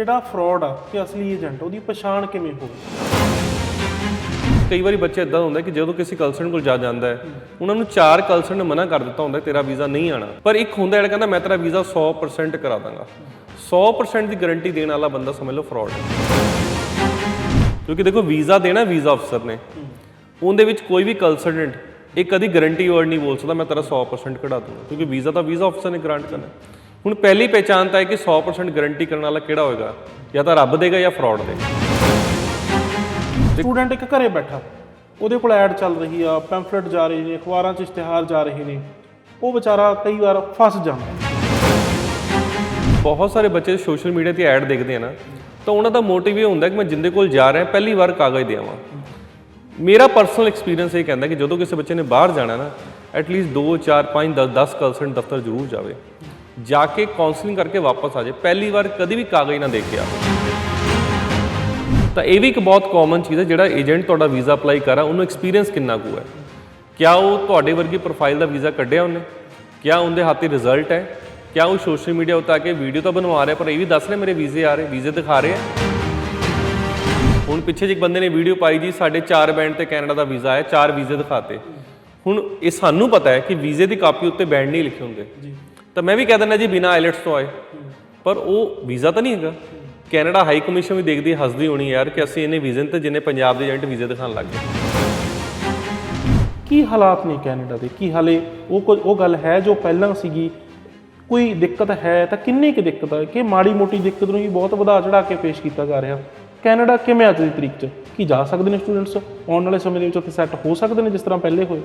ਜਿਹੜਾ ਫਰਾਡ ਆ ਤੇ ਅਸਲੀ ਏਜੰਟ ਉਹਦੀ ਪਛਾਣ ਕਿਵੇਂ ਹੋਵੇ? ਕਈ ਵਾਰੀ ਬੱਚੇ ਇਦਾਂ ਹੁੰਦਾ ਕਿ ਜਦੋਂ ਕਿਸੇ ਕਲਸਨ ਕੋਲ ਜਾ ਜਾਂਦਾ ਹੈ, ਉਹਨਾਂ ਨੂੰ ਚਾਰ ਕਲਸਨ ਨੇ ਮਨਾ ਕਰ ਦਿੱਤਾ ਹੁੰਦਾ ਤੇਰਾ ਵੀਜ਼ਾ ਨਹੀਂ ਆਣਾ। ਪਰ ਇੱਕ ਹੁੰਦਾ ਜਿਹੜਾ ਕਹਿੰਦਾ, ਮੈਂ ਤੇਰਾ ਵੀਜ਼ਾ 100% ਕਰਾ ਦਾਂਗਾ। 100% ਦੀ ਗਾਰੰਟੀ ਦੇਣ ਵਾਲਾ ਬੰਦਾ ਸਮਝ ਲਓ ਫਰਾਡ ਕਿਉਂਕਿ ਦੇਖੋ, ਵੀਜ਼ਾ ਦੇਣਾ ਵੀਜ਼ਾ ਅਫਸਰ ਨੇ। ਉਹਦੇ ਵਿੱਚ ਕੋਈ ਵੀ ਕੰਸਲਟੈਂਟ ਇਹ ਕਦੀ ਗਾਰੰਟੀ ਵਰਡ ਨਹੀਂ ਬੋਲ ਸਕਦਾ, ਮੈਂ ਤੇਰਾ 100% ਕਢਾ ਦੂੰਗਾ। ਕਿਉਂਕਿ ਵੀਜ਼ਾ ਤਾਂ ਵੀਜ਼ਾ ਅਫਸਰ ਨੇ ਗ੍ਰਾਂਟ ਕਰਨਾ ਹੁਣ ਪਹਿਲੀ ਪਹਿਚਾਣ ਤਾਂ ਹੈ ਕਿ 100% ਗਾਰੰਟੀ ਕਰਨ ਵਾਲਾ ਕਿਹੜਾ ਹੋਏਗਾ? ਜਾਂ ਤਾਂ ਰੱਬ ਦੇਗਾ ਜਾਂ ਫਰਾਡ ਦੇਗਾ। ਸਟੂਡੈਂਟ ਇੱਕ ਘਰੇ ਬੈਠਾ। ਉਹਦੇ ਕੋਲ ਐਡ ਚੱਲ ਰਹੀ ਆ ਪੈਂਫਲੇਟ ਜਾ ਰਹੇ ਨੇ ਅਖਬਾਰਾਂ 'ਚ ਇਸ਼ਤਿਹਾਰ ਜਾ ਰਹੇ ਨੇ। ਉਹ ਵਿਚਾਰਾ ਕਈ ਵਾਰ ਫਸ ਜਾਂਦਾ। ਬਹੁਤ ਸਾਰੇ ਬੱਚੇ ਸੋਸ਼ਲ ਮੀਡੀਆ ਤੇ ਐਡ ਦੇਖਦੇ ਆ ਨਾ ਤਾਂ ਉਹਨਾਂ ਦਾ ਮੋਟਿਵ ਇਹ ਹੁੰਦਾ ਕਿ ਮੈਂ ਜਿੰਦੇ ਕੋਲ ਜਾ ਰਿਹਾ ਪਹਿਲੀ ਵਾਰ ਕਾਗਜ਼ ਦੇ ਆਵਾਂ। ਮੇਰਾ ਪਰਸਨਲ ਐਕਸਪੀਰੀਅੰਸ ਇਹ ਕਹਿੰਦਾ ਕਿ ਜਦੋਂ ਕਿਸੇ ਬੱਚੇ ਨੇ ਬਾਹਰ ਜਾਣਾ ਨਾ ਐਟਲੀਸਟ 2 4 5 10 10 ਕੰਸਲਟੈਂਟ ਦਫ਼ਤਰ ਜ਼ਰੂਰ ਜਾਵੇ। ਜਾ ਕੇ ਕਾਉਂਸਲਿੰਗ ਕਰਕੇ ਵਾਪਸ ਆ ਜਾਏ। ਪਹਿਲੀ ਵਾਰ ਕਦੇ ਵੀ ਕਾਗਜ਼ ਨਾ ਦੇ ਕੇ ਆਵੇ ਤਾਂ ਇਹ ਵੀ ਇੱਕ ਬਹੁਤ ਕਾਮਨ ਚੀਜ਼ ਹੈ, ਜਿਹੜਾ ਏਜੰਟ ਤੁਹਾਡਾ ਵੀਜ਼ਾ ਅਪਲਾਈ ਕਰਾ ਉਹਨੂੰ ਐਕਸਪੀਰੀਅੰਸ ਕਿੰਨਾ ਕੁ ਹੈ? ਕਿਆ ਉਹ ਤੁਹਾਡੇ ਵਰਗੀ ਪ੍ਰੋਫਾਈਲ ਦਾ ਵੀਜ਼ਾ ਕੱਢਿਆ ਉਹਨੇ? ਕਿਆ ਉਹਦੇ ਹੱਥੇ ਰਿਜ਼ਲਟ ਹੈ? ਕਿਆ ਉਹ ਸੋਸ਼ਲ ਮੀਡੀਆ ਉੱਤੇ ਆ ਕੇ ਵੀਡੀਓ ਤਾਂ ਬਣਵਾ ਰਿਹਾ, ਪਰ ਇਹ ਵੀ ਦੱਸ ਰਿਹਾ ਮੇਰੇ ਵੀਜ਼ੇ ਆ ਰਹੇ ਵੀਜ਼ੇ ਦਿਖਾ ਰਹੇ ਆ? ਹੁਣ ਪਿੱਛੇ ਜਿਹੇ ਇੱਕ ਬੰਦੇ ਨੇ ਵੀਡੀਓ ਪਾਈ ਜੀ, ਸਾਡੇ 4 ਬੈਂਡ ਤੇ ਕੈਨੇਡਾ ਦਾ ਵੀਜ਼ਾ ਆਇਆ 4 ਵੀਜ਼ੇ ਦਿਖਾਤੇ। ਹੁਣ ਇਹ ਸਾਨੂੰ ਪਤਾ ਹੈ ਕਿ ਵੀਜ਼ੇ ਦੀ ਕਾਪੀ ਉੱਤੇ ਬੈਂਡ ਨਹੀਂ ਲਿਖੇ ਹੁੰਦੇ। ਤਾਂ ਮੈਂ ਵੀ ਕਹਿ ਦਿੰਦਾ ਜੀ ਬਿਨਾ ਆਈਲੈਟਸ ਤੋਂ ਆਏ। ਪਰ ਉਹ ਵੀਜ਼ਾ ਤਾਂ ਨਹੀਂ ਹੈਗਾ। ਕੈਨੇਡਾ ਹਾਈ ਕਮਿਸ਼ਨ ਵੀ ਦੇਖਦੀ ਹੱਸਦੀ ਹੋਣੀ ਯਾਰ ਕਿ ਅਸੀਂ ਇਹਨੇ ਵੀਜ਼ੇ ਤੇ ਜਿੰਨੇ ਪੰਜਾਬ ਦੇ ਏਜੰਟ ਵੀਜ਼ੇ ਦਿਖਾਉਣ ਲੱਗ ਗਏ। ਕੀ ਹਾਲਾਤ ਨੇ ਕੈਨੇਡਾ ਦੇ? ਕੀ ਹਾਲੇ ਉਹ ਕੁਝ ਉਹ ਗੱਲ ਹੈ ਜੋ ਪਹਿਲਾਂ ਸੀਗੀ? ਕੋਈ ਦਿੱਕਤ ਹੈ ਤਾਂ ਕਿੰਨੀ ਕੁ ਦਿੱਕਤ ਹੈ ਕਿ ਮਾੜੀ ਮੋਟੀ ਦਿੱਕਤ ਨੂੰ ਵੀ ਬਹੁਤ ਵਧਾ ਚੜਾ ਕੇ ਪੇਸ਼ ਕੀਤਾ ਜਾ ਰਿਹਾ। ਕੈਨੇਡਾ ਕਿਵੇਂ ਅੱਜ ਦੀ ਤਰੀਕ 'ਚ? ਕੀ ਜਾ ਸਕਦੇ ਨੇ ਸਟੂਡੈਂਟਸ ਆਉਣ ਵਾਲੇ ਸਮੇਂ ਦੇ ਵਿੱਚ ਉੱਥੇ ਸੈੱਟ ਹੋ ਸਕਦੇ ਨੇ ਜਿਸ ਤਰ੍ਹਾਂ ਪਹਿਲੇ ਹੋਏ।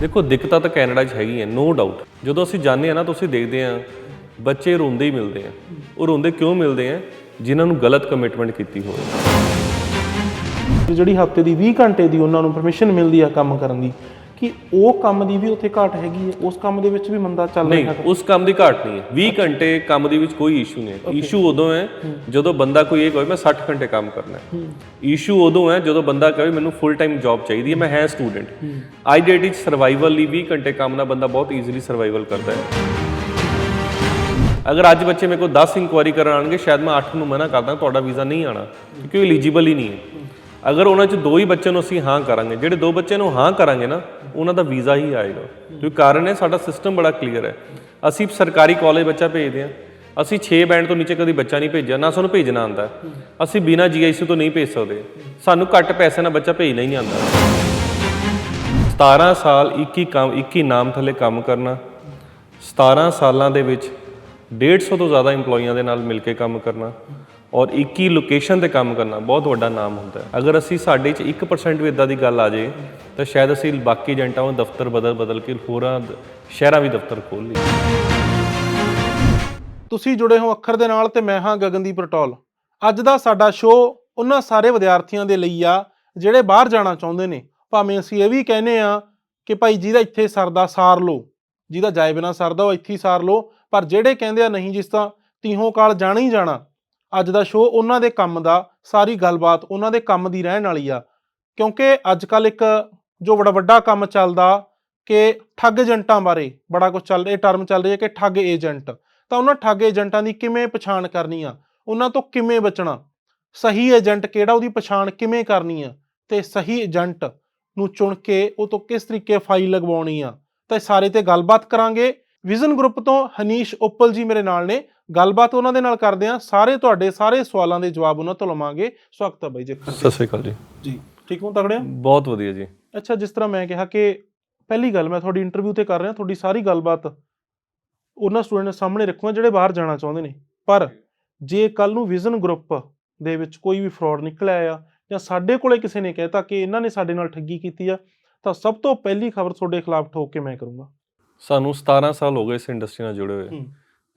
ਦੇਖੋ, ਦਿੱਕਤਾਂ ਤਾਂ ਕੈਨੇਡਾ 'ਚ ਹੈਗੀਆਂ ਨੋ ਡਾਊਟ ਜਦੋਂ ਅਸੀਂ ਜਾਂਦੇ ਆ ਨਾ ਤੁਸੀਂ ਦੇਖਦੇ ਆ ਬੱਚੇ ਰੋਂਦੇ ਹੀ ਮਿਲਦੇ ਆ। ਉਹ ਰੋਂਦੇ ਕਿਉਂ ਮਿਲਦੇ ਆ? ਜਿਨ੍ਹਾਂ ਨੂੰ ਗਲਤ ਕਮਿਟਮੈਂਟ ਕੀਤੀ ਹੋਵੇ। ਜਿਹੜੀ ਹਫ਼ਤੇ ਦੀ 20 ਘੰਟੇ ਦੀ ਉਹਨਾਂ ਨੂੰ ਪਰਮਿਸ਼ਨ ਮਿਲਦੀ ਆ ਕੰਮ ਕਰਨ ਦੀ। ਕਿ ਉਹ ਕੰਮ ਦੀ ਵੀ ਉੱਥੇ ਘਾਟ ਹੈਗੀ ਹੈ ਉਸ ਕੰਮ ਦੇ ਵਿੱਚ ਵੀ ਮੰਦਾ ਚੱਲ ਨਹੀਂ ਰਿਹਾ ਹੈ। ਉਸ ਕੰਮ ਦੀ ਘਾਟ ਨਹੀਂ ਹੈ। 20 ਘੰਟੇ ਕੰਮ ਦੇ ਵਿੱਚ ਕੋਈ ਇਸ਼ੂ ਨਹੀਂ ਹੈ। ਇਸ਼ੂ ਉਦੋਂ ਹੈ ਜਦੋਂ ਬੰਦਾ ਕੋਈ ਇਹ ਕਹੇ ਮੈਂ 60 ਘੰਟੇ ਕੰਮ ਕਰਨਾ ਹੈ। ਇਸ਼ੂ ਉਦੋਂ ਹੈ ਜਦੋਂ ਬੰਦਾ ਕਹੇ ਮੈਨੂੰ ਫੁੱਲ ਟਾਈਮ ਜੌਬ ਚਾਹੀਦੀ ਹੈ ਮੈਂ ਹੈ ਸਟੂਡੈਂਟ ਆਈਡੈਂਟੀ ਵਿੱਚ ਸਰਵਾਈਵਲ ਲਈ 20 ਘੰਟੇ ਕੰਮ ਨਾਲ ਬੰਦਾ ਬਹੁਤ ਈਜ਼ੀਲੀ ਸਰਵਾਈਵਲ ਕਰਦਾ ਹੈ। ਅਗਰ ਅੱਜ ਬੱਚੇ ਮੇਰੇ ਕੋਲ 10 ਇਨਕੁਆਇਰੀ ਕਰਨ ਆਣਗੇ ਸ਼ਾਇਦ ਮੈਂ 8 ਨੂੰ ਮਨਾ ਕਰਦਾ ਤੁਹਾਡਾ ਵੀਜ਼ਾ ਨਹੀਂ ਆਣਾ ਕਿਉਂਕਿ ਉਹ ਐਲੀਜੀਬਲ ਹੀ ਨਹੀਂ ਹੈ। ਅਗਰ ਉਹਨਾਂ ਚ ਦੋ ਹੀ ਬੱਚੇ ਨੂੰ ਅਸੀਂ ਹਾਂ ਕਰਾਂਗੇ, ਜਿਹੜੇ ਦੋ ਬੱਚੇ ਨੂੰ ਹਾਂ ਕਰਾਂਗੇ ਨਾ, ਉਹਨਾਂ ਦਾ ਵੀਜ਼ਾ ਹੀ ਆਏਗਾ। ਕਿਉਂਕਿ ਕਾਰਨ ਹੈ, ਸਾਡਾ ਸਿਸਟਮ ਬੜਾ ਕਲੀਅਰ ਹੈ। ਅਸੀਂ ਸਰਕਾਰੀ ਕਾਲਜ ਬੱਚਾ ਭੇਜਦੇ ਹਾਂ। ਅਸੀਂ 6 ਬੈਂਡ ਤੋਂ ਨੀਚੇ ਕਦੀ ਬੱਚਾ ਨਹੀਂ ਭੇਜਿਆ, ਨਾ ਸਾਨੂੰ ਭੇਜਣਾ ਆਂਦਾ ਹੈ। ਅਸੀਂ ਬਿਨਾ ਜੀਆਈਸੀ ਤੋਂ ਨਹੀਂ ਭੇਜ ਸਕਦੇ। ਸਾਨੂੰ ਘੱਟ ਪੈਸੇ ਨਾਲ ਬੱਚਾ ਭੇਜਣਾ ਹੀ ਨਹੀਂ ਆਂਦਾ 17 ਸਾਲ 21 ਕੰਮ 21 ਨਾਮ ਥੱਲੇ ਕੰਮ ਕਰਨਾ 17 ਸਾਲਾਂ ਦੇ ਵਿੱਚ 150 ਤੋਂ ਜ਼ਿਆਦਾ EMPLOYEEਆਂ ਦੇ ਨਾਲ ਮਿਲ ਕੇ ਕੰਮ ਕਰਨਾ ਔਰ 21 ਲੋਕੇਸ਼ਨ ਤੇ ਕੰਮ ਕਰਨਾ, ਬਹੁਤ ਵੱਡਾ ਨਾਮ ਹੁੰਦਾ ਹੈ। ਅਗਰ ਅਸੀਂ ਸਾਡੇ ਚ 1% ਵੀ ਇਦਾਂ ਦੀ ਗੱਲ ਆ ਜੇ, ਤਾਂ ਸ਼ਾਇਦ ਅਸੀਂ ਬਾਕੀ ਏਜੰਟਾਂ ਨੂੰ ਦਫ਼ਤਰ ਬਦਲ ਬਦਲ ਕੇ ਹੋਰਾਂ ਸ਼ਹਿਰਾਂ ਵੀ ਦਫ਼ਤਰ ਖੋਲ ਲਈਏ। ਤੁਸੀਂ ਜੁੜੇ ਹੋ ਅੱਖਰ ਦੇ ਨਾਲ ਤੇ ਮੈਂ ਹਾਂ ਗਗਨਦੀਪ ਰਟੋਲ। ਅੱਜ ਦਾ ਸਾਡਾ ਸ਼ੋਅ ਉਹਨਾਂ ਸਾਰੇ ਵਿਦਿਆਰਥੀਆਂ ਦੇ ਲਈ ਆ, ਜਿਹੜੇ ਬਾਹਰ ਜਾਣਾ ਚਾਹੁੰਦੇ ਨੇ। ਭਾਵੇਂ ਅਸੀਂ ਇਹ ਵੀ ਕਹਿੰਦੇ ਆ ਕਿ ਭਾਈ ਜਿਹਦਾ ਇੱਥੇ ਸਰਦਾ ਸਾਰ ਲਓ, ਜਿਹਦਾ ਜਾਏ ਬਿਨਾ ਸਰਦਾ ਉਹ ਇੱਥੇ ਹੀ ਸਾਰ ਲਓ, ਪਰ ਜਿਹੜੇ ਕਹਿੰਦੇ ਆ ਨਹੀਂ ਜਿਸ ਤਾਂ ਤੀਹੋਂ ਕਾਲ ਜਾਣਾ ਹੀ ਜਾਣਾ ਅੱਜ ਦਾ ਸ਼ੋਅ ਉਹਨਾਂ ਦੇ ਕੰਮ ਦਾ, ਸਾਰੀ ਗੱਲਬਾਤ ਉਹਨਾਂ ਦੇ ਕੰਮ ਦੀ ਰਹਿਣ ਵਾਲੀ ਆ। ਕਿਉਂਕਿ ਅੱਜ ਕੱਲ ਇੱਕ ਜੋ ਬੜਾ ਵੱਡਾ ਕੰਮ ਚੱਲਦਾ ਕਿ ਠੱਗ ਏਜੰਟਾਂ ਬਾਰੇ, ਬੜਾ ਕੁਝ ਚੱਲ ਰਿਹਾ ਟਰਮ ਚੱਲ ਰਹੀ ਹੈ ਕਿ ਠੱਗ ਏਜੰਟ। ਤਾਂ ਉਹਨਾਂ ਠੱਗ ਏਜੰਟਾਂ ਦੀ ਕਿਵੇਂ ਪਛਾਣ ਕਰਨੀ ਆ? ਉਹਨਾਂ ਤੋਂ ਕਿਵੇਂ ਬਚਣਾ? ਸਹੀ ਏਜੰਟ ਕਿਹੜਾ, ਉਹਦੀ ਪਛਾਣ ਕਿਵੇਂ ਕਰਨੀ ਆ? ਤੇ ਸਹੀ ਏਜੰਟ ਨੂੰ ਚੁਣ ਕੇ ਉਹ ਤੋਂ ਕਿਸ ਤਰੀਕੇ ਫਾਈਲ ਲਗਵਾਉਣੀ ਆ? ਤਾਂ ਇਹ ਸਾਰੇ ਤੇ ਗੱਲਬਾਤ ਕਰਾਂਗੇ। ਵਿਜ਼ਨ ਗਰੁੱਪ ਤੋਂ ਹਨੀਸ਼ ਉੱਪਲ ਜੀ ਮੇਰੇ ਨਾਲ ਨੇ। ਗੱਲਬਾਤ ਉਹਨਾਂ ਦੇ ਨਾਲ ਕਰਦੇ ਆ ਸਾਰੇ ਤੁਹਾਡੇ ਸਾਰੇ ਸਵਾਲਾਂ ਦੇ ਜਵਾਬ ਉਹਨਾਂ ਤੋਂ ਲਵਾਂਗੇ। ਸਵਾਗਤ ਹੈ ਬਾਈ ਜੀ ਸਤਿ ਸ਼੍ਰੀ ਅਕਾਲ ਜੀ। ਜੀ ਠੀਕ ਹੋ? ਤਗੜਿਆ ਬਹੁਤ ਵਧੀਆ ਜੀ। ਅੱਛਾ ਜਿਸ ਤਰ੍ਹਾਂ ਮੈਂ ਕਿਹਾ ਕਿ ਪਹਿਲੀ ਗੱਲ ਮੈਂ ਤੁਹਾਡੀ ਇੰਟਰਵਿਊ ਤੇ ਕਰ ਰਿਹਾ ਤੁਹਾਡੀ ਸਾਰੀ ਗੱਲਬਾਤ ਉਹਨਾਂ ਸਟੂਡੈਂਟ ਸਾਹਮਣੇ ਰੱਖੂਗਾ ਜਿਹੜੇ ਬਾਹਰ ਜਾਣਾ ਚਾਹੁੰਦੇ ਨੇ। ਪਰ ਜੇ ਕੱਲ ਨੂੰ ਵਿਜ਼ਨ ਗਰੁੱਪ ਦੇ ਵਿੱਚ ਕੋਈ ਵੀ ਫਰਾਡ ਨਿਕਲਿਆ ਆ ਜਾਂ ਸਾਡੇ ਕੋਲੇ ਕਿਸੇ ਨੇ ਕਹਿਤਾ ਕਿ ਇਹਨਾਂ ਨੇ ਸਾਡੇ ਨਾਲ ਠੱਗੀ ਕੀਤੀ ਆ ਤਾਂ ਸਭ ਤੋਂ ਪਹਿਲੀ ਖਬਰ ਤੁਹਾਡੇ ਖਿਲਾਫ ਠੋਕ ਕੇ ਮੈਂ ਕਰੂੰਗਾ। ਸਾਨੂੰ 17 ਸਾਲ ਹੋ ਗਏ ਇਸ ਇੰਡਸਟਰੀ ਨਾਲ ਜੁੜੇ ਹੋਏ।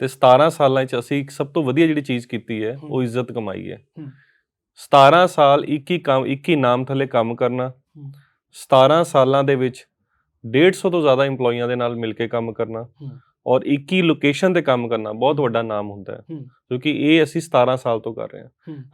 ਤੇ 17 ਸਾਲਾਂ 'ਚ ਅਸੀਂ ਇੱਕ ਸਭ ਤੋਂ ਵਧੀਆ ਜਿਹੜੀ ਚੀਜ਼ ਕੀਤੀ ਹੈ। ਉਹ ਇੱਜ਼ਤ ਕਮਾਈ ਹੈ ਹੂੰ। 17 ਸਾਲ 21 ਕੰਮ 21 ਨਾਮ ਥੱਲੇ ਕੰਮ ਕਰਨਾ ਹੂੰ। 17 ਸਾਲਾਂ ਦੇ ਵਿੱਚ 150 ਤੋਂ ਜ਼ਿਆਦਾ EMPLOYEEਆਂ ਦੇ ਨਾਲ ਮਿਲ ਕੇ ਕੰਮ ਕਰਨਾ। ਔਰ 21 ਲੋਕੇਸ਼ਨ ਤੇ ਕੰਮ ਕਰਨਾ ਬਹੁਤ ਵੱਡਾ ਨਾਮ ਹੁੰਦਾ ਹੈ। ਕਿਉਂਕਿ ਇਹ ਅਸੀਂ 17 ਸਾਲ ਤੋਂ ਕਰ ਰਹੇ ਹਾਂ।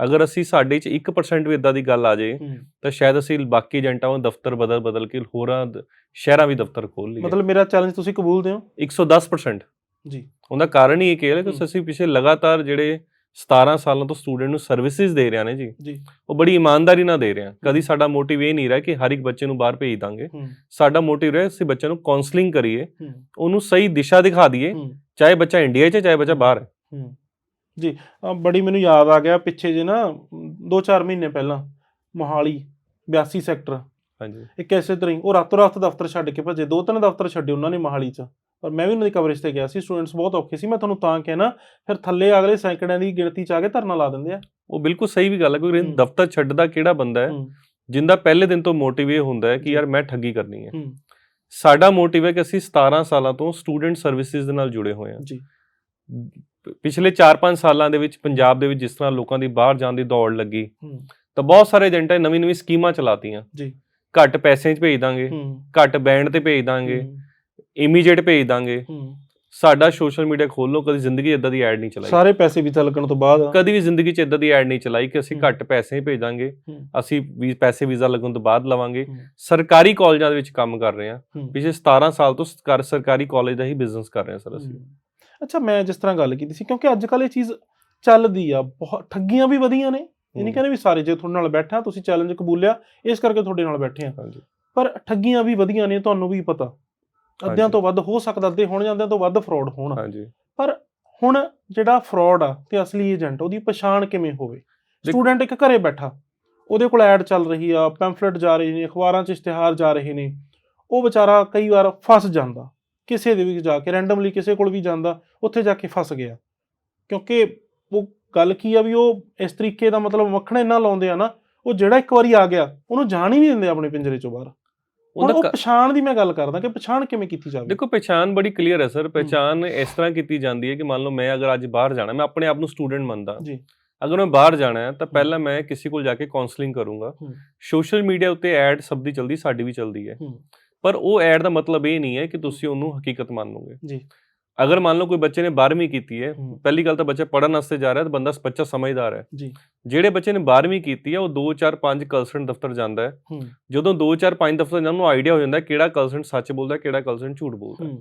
ਅਗਰ ਅਸੀਂ ਸਾਡੇ 'ਚ 1% ਵੀ ਇਦਾਂ ਦੀ ਗੱਲ ਆ ਜੇ। ਤਾਂ ਸ਼ਾਇਦ ਅਸੀਂ ਬਾਕੀ ਏਜੰਟਾਂ ਨੂੰ ਦਫ਼ਤਰ ਬਦਲ ਬਦਲ ਕੇ ਹੋਰਾਂ ਸ਼ਹਿਰਾਂ ਵੀ ਦਫ਼ਤਰ ਖੋਲ ਲਈਏ ਮਤਲਬ ਮੇਰਾ ਚੈਲੰਜ ਤੁਸੀਂ ਕਬੂਲਦੇ ਹੋ 110% ਜੀ। ਉਹਦਾ ਕਾਰਨ ਹੀ ਇਹ ਕਿ ਹੂੰ। ਅਸੀਂ ਪਿਛਲੇ ਲਗਾਤਾਰ ਜਿਹੜੇ 17 ਸਾਲਾਂ ਤੋਂ ਸਟੂਡੈਂਟ ਨੂੰ ਸਰਵਿਸਿਜ਼ ਦੇ ਰਹੇ ਨੇ ਜੀ। ਜੀ। ਉਹ ਬੜੀ ਇਮਾਨਦਾਰੀ ਨਾਲ ਦੇ ਰਹੇ ਹਾਂ। ਕਦੀ ਸਾਡਾ ਮੋਟਿਵ ਇਹ ਨਹੀਂ ਰਿਹਾ ਕਿ ਹਰ ਇੱਕ ਬੱਚੇ ਨੂੰ ਬਾਹਰ ਭੇਜ ਦਾਂਗੇ। ਸਾਡਾ ਮੋਟਿਵ ਰਿਹਾ ਅਸੀਂ ਬੱਚਿਆਂ ਨੂੰ ਕਾਉਂਸਲਿੰਗ ਕਰੀਏ। ਉਹਨੂੰ ਸਹੀ ਦਿਸ਼ਾ ਦਿਖਾ ਦਈਏ। ਚਾਹੇ ਬੱਚਾ ਇੰਡੀਆ 'ਚ ਹੈ, ਚਾਹੇ ਬੱਚਾ ਬਾਹਰ ਹੈ। ਜੀ ਬੜੀ ਮੈਨੂੰ ਯਾਦ ਆ ਗਿਆ ਪਿੱਛੇ ਜੇ ਨਾ 2-4 ਮਹੀਨੇ ਪਹਿਲਾਂ ਮੋਹਾਲੀ 82 ਸੈਕਟਰ। ਹਾਂਜੀ। ਇੱਕ ਐਸੇ ਤਰ੍ਹਾਂ ਹੀ ਉਹ ਰਾਤੋਂ ਰਾਤ ਦਫ਼ਤਰ ਛੱਡ ਕੇ ਭੱਜੇ ਦੋ ਤਿੰਨ ਦਫ਼ਤਰ ਛੱਡੇ ਉਹਨਾਂ ਨੇ ਮੋਹਾਲੀ 'ਚ। ਪਰ ਮੈਂ ਵੀ ਉਹਨਾਂ ਦੀ ਕਵਰੇਜ ਤੇ ਗਿਆ ਸੀ ਸਟੂਡੈਂਟਸ ਬਹੁਤ ਔਖੇ ਸੀ ਮੈਂ ਤੁਹਾਨੂੰ ਤਾਂ ਕਹਿਣਾ ਫਿਰ ਥੱਲੇ ਅਗਲੇ ਸੈਂਕੜਿਆਂ ਦੀ ਗਿਣਤੀ 'ਚ ਆ ਕੇ ਧਰਨਾ ਲਾ ਦਿੰਦੇ ਆ। ਉਹ ਬਿਲਕੁਲ ਸਹੀ ਵੀ ਗੱਲ ਹੈ ਕਿਉਂਕਿ। ਦਫ਼ਤਰ ਛੱਡਦਾ ਕਿਹੜਾ ਬੰਦਾ ਹੈ ਜਿੰਦਾ ਪਹਿਲੇ ਦਿਨ ਤੋਂ ਮੋਟਿਵ ਇਹ ਹੁੰਦਾ ਹੈ ਕਿ। ਯਾਰ ਮੈਂ ਠੱਗੀ ਕਰਨੀ ਹੈ। ਸਾਡਾ ਮੋਟਿਵ ਹੈ ਕਿ ਅਸੀਂ 17 ਸਾਲਾਂ ਤੋਂ ਸਟੂਡੈਂਟ ਸਰਵਿਸਿਜ਼ ਦੇ ਨਾਲ ਜੁੜੇ ਹੋਏ ਹਾਂ। ਜੀ। ਪਿਛਲੇ 4-5 ਸਾਲਾਂ ਦੇ ਵਿੱਚ ਪੰਜਾਬ ਦੇ ਵਿੱਚ ਜਿਸ ਤਰ੍ਹਾਂ ਲੋਕਾਂ ਦੀ ਬਾਹਰ ਜਾਣ ਦੀ ਦੌੜ ਲੱਗੀ ਤਾਂ ਬਹੁਤ ਸਾਰੇ ਏਜੰਟਾਂ ਨੇ ਨਵੀਂ-ਨਵੀਂ ਸਕੀਮਾਂ ਚਲਾਤੀਆਂ। ਜੀ। ਘੱਟ ਪੈਸੇ 'ਚ ਭੇਜ ਦਾਂਗੇ ਘੱਟ ਬੈਂਡ ਤੇ ਭੇਜ ਦਾਂਗੇ। ਇਮੀਡੀਏਟ ਭੇਜ ਦਾਂਗੇ। ਸਾਡਾ ਸੋਸ਼ਲ ਮੀਡੀਆ ਖੋਲ ਲਓ ਕਦੀ ਜ਼ਿੰਦਗੀ ਇਦਾਂ ਦੀ ਐਡ ਨਹੀਂ ਚਲਾਈ। ਸਾਰੇ ਪੈਸੇ ਵੀ ਤਾਂ ਲੱਗਣ ਤੋਂ ਬਾਅਦ। ਕਦੀ ਵੀ ਜ਼ਿੰਦਗੀ 'ਚ ਇਦਾਂ ਦੀ ਐਡ ਨਹੀਂ ਚਲਾਈ ਕਿ ਅਸੀਂ। ਘੱਟ ਪੈਸੇ ਭੇਜ ਦਾਂਗੇ ਅਸੀਂ ਵੀ ਪੈਸੇ ਵੀਜ਼ਾ ਲੱਗਣ ਤੋਂ ਬਾਅਦ ਲਵਾਂਗੇ। ਸਰਕਾਰੀ ਕਾਲਜਾਂ ਦੇ ਵਿੱਚ ਕੰਮ ਕਰ ਰਹੇ ਹਾਂ। ਪਿਛਲੇ 17 ਸਾਲ ਤੋਂ ਸਰਕਾਰ- ਸਰਕਾਰੀ ਕਾਲਜ ਦਾ ਹੀ ਬਿਜ਼ਨਸ ਕਰ ਰਹੇ ਹਾਂ ਸਰ ਅਸੀਂ। ਅੱਛਾ ਮੈਂ ਜਿਸ ਤਰ੍ਹਾਂ ਗੱਲ ਕੀਤੀ ਸੀ ਕਿਉਂਕਿ ਅੱਜ ਕੱਲ ਇਹ ਚੀਜ਼ ਚੱਲਦੀ ਆ ਬਹੁਤ ਠੱਗੀਆਂ ਵੀ ਵਧੀਆਂ ਨੇ। ਇਹ ਨਹੀਂ ਕਹਿੰਦੇ ਵੀ ਸਾਰੇ ਜੇ ਤੁਹਾਡੇ ਨਾਲ ਬੈਠਾ ਤੁਸੀਂ ਚੈਲੰਜ ਕਬੂਲਿਆ ਇਸ ਕਰਕੇ ਤੁਹਾਡੇ ਨਾਲ ਬੈਠੇ ਆ ਹਾਂਜੀ। ਪਰ ਠੱਗੀਆਂ ਵੀ ਵਧੀਆਂ ਨੇ ਤੁਹਾਨੂੰ ਵੀ ਪਤਾ। ਅੱਧਿਆਂ। ਤੋਂ ਵੱਧ ਹੋ ਸਕਦਾ ਅੱਧੇ ਹੋਣ ਜਾਂਦਿਆਂ ਤੋਂ ਵੱਧ ਫਰਾਡ ਹੋਣ। ਹਾਂਜੀ। ਪਰ ਹੁਣ ਜਿਹੜਾ ਫਰਾਡ ਆ ਤੇ ਅਸਲੀ ਏਜੰਟ ਉਹਦੀ ਪਛਾਣ ਕਿਵੇਂ ਹੋਵੇ? ਸਟੂਡੈਂਟ ਇੱਕ ਘਰੇ ਬੈਠਾ ਉਹਦੇ ਕੋਲ ਐਡ ਚੱਲ ਰਹੀ ਆ ਪੈਂਫਲੇਟ ਜਾ ਰਹੇ ਨੇ ਅਖਬਾਰਾਂ 'ਚ ਇਸ਼ਤਿਹਾਰ ਜਾ ਰਹੇ ਨੇ ਉਹ ਵਿਚਾਰਾ ਕਈ ਵਾਰ ਫਸ ਜਾਂਦਾ ਕਿਸੇ ਦੇ ਵੀ ਜਾ ਕੇ ਰੈਂਡਮਲੀ ਕਿਸੇ ਕੋਲ ਵੀ ਜਾਂਦਾ ਉੱਥੇ ਜਾ ਕੇ ਫਸ ਗਿਆ। ਕਿਉਂਕਿ ਉਹ ਗੱਲ ਕੀ ਆ ਵੀ ਉਹ ਇਸ ਤਰੀਕੇ ਦਾ ਮਤਲਬ ਮੱਖਣ ਇੰਨਾ ਲਾਉਂਦੇ ਆ ਨਾ ਉਹ ਜਿਹੜਾ ਇੱਕ ਵਾਰੀ ਆ ਗਿਆ ਉਹਨੂੰ ਜਾਣ ਹੀ ਨਹੀਂ ਦਿੰਦੇ ਆਪਣੇ ਪਿੰਜਰੇ ਚੋਂ ਬਾਹਰ। ਉਹ ਪਛਾਣ ਦੀ ਮੈਂ ਗੱਲ ਕਰਦਾ ਕਿ ਪਛਾਣ ਕਿਵੇਂ ਕੀਤੀ ਜਾਵੇ? ਦੇਖੋ ਪਛਾਣ ਬੜੀ ਕਲੀਅਰ ਹੈ ਸਰ ਪਛਾਣ ਇਸ ਤਰ੍ਹਾਂ ਕੀਤੀ ਜਾਂਦੀ ਹੈ ਕਿ ਮੰਨ ਲਓ ਮੈਂ ਅਗਰ ਅੱਜ ਬਾਹਰ ਜਾਣਾ ਮੈਂ ਆਪਣੇ ਆਪ ਨੂੰ ਸਟੂਡੈਂਟ ਮੰਨਦਾ। ਜੀ। ਅਗਰ ਮੈਂ ਬਾਹਰ ਜਾਣਾ ਹੈ ਤਾਂ ਪਹਿਲਾਂ ਮੈਂ ਕਿਸੇ ਕੋਲ ਜਾ ਕੇ ਕਾਉਂਸਲਿੰਗ ਕਰੂੰਗਾ। ਸੋਸ਼ਲ ਮੀਡੀਆ ਉੱਤੇ ਐਡ ਸਭ ਦੀ ਚਲਦੀ ਸਾਡੀ ਵੀ ਚਲਦੀ ਹੈ। ਪਰ ਉਹ ਐਡ ਦਾ ਮਤਲਬ ਇਹ ਨਹੀਂ ਹੈ ਕਿ ਤੁਸੀਂ ਉਹਨੂੰ ਹਕੀਕਤ ਮੰਨ ਲਓਗੇ ਜੀ। ਅਗਰ ਮੰਨ ਲਓ ਕੋਈ ਬੱਚੇ ਨੇ 12ਵੀਂ ਕੀਤੀ ਹੈ। ਪਹਿਲੀ ਗੱਲ ਤਾਂ ਬੱਚਾ ਪੜਨ ਵਾਸਤੇ ਜਾ ਰਿਹਾ ਤਾਂ ਬੰਦਾ ਬੱਚਾ ਸਮਝਦਾਰ ਹੈ। ਜੀ। ਜਿਹੜੇ ਬੱਚੇ ਨੇ 12ਵੀਂ ਕੀਤੀ ਹੈ ਉਹ 2 4 5 ਕਲਸੈਂਟ ਦਫ਼ਤਰ ਜਾਂਦਾ ਹੈ। ਜਦੋਂ 2 4 5 ਦਫ਼ਤਰ ਜਾਂਦਾ ਉਹਨੂੰ ਆਈਡੀਆ ਹੋ ਜਾਂਦਾ ਕਿਹੜਾ ਕਲਸੈਂਟ ਸੱਚ ਬੋਲਦਾ ਕਿਹੜਾ ਕਲਸੈਂਟ ਝੂਠ ਬੋਲਦਾ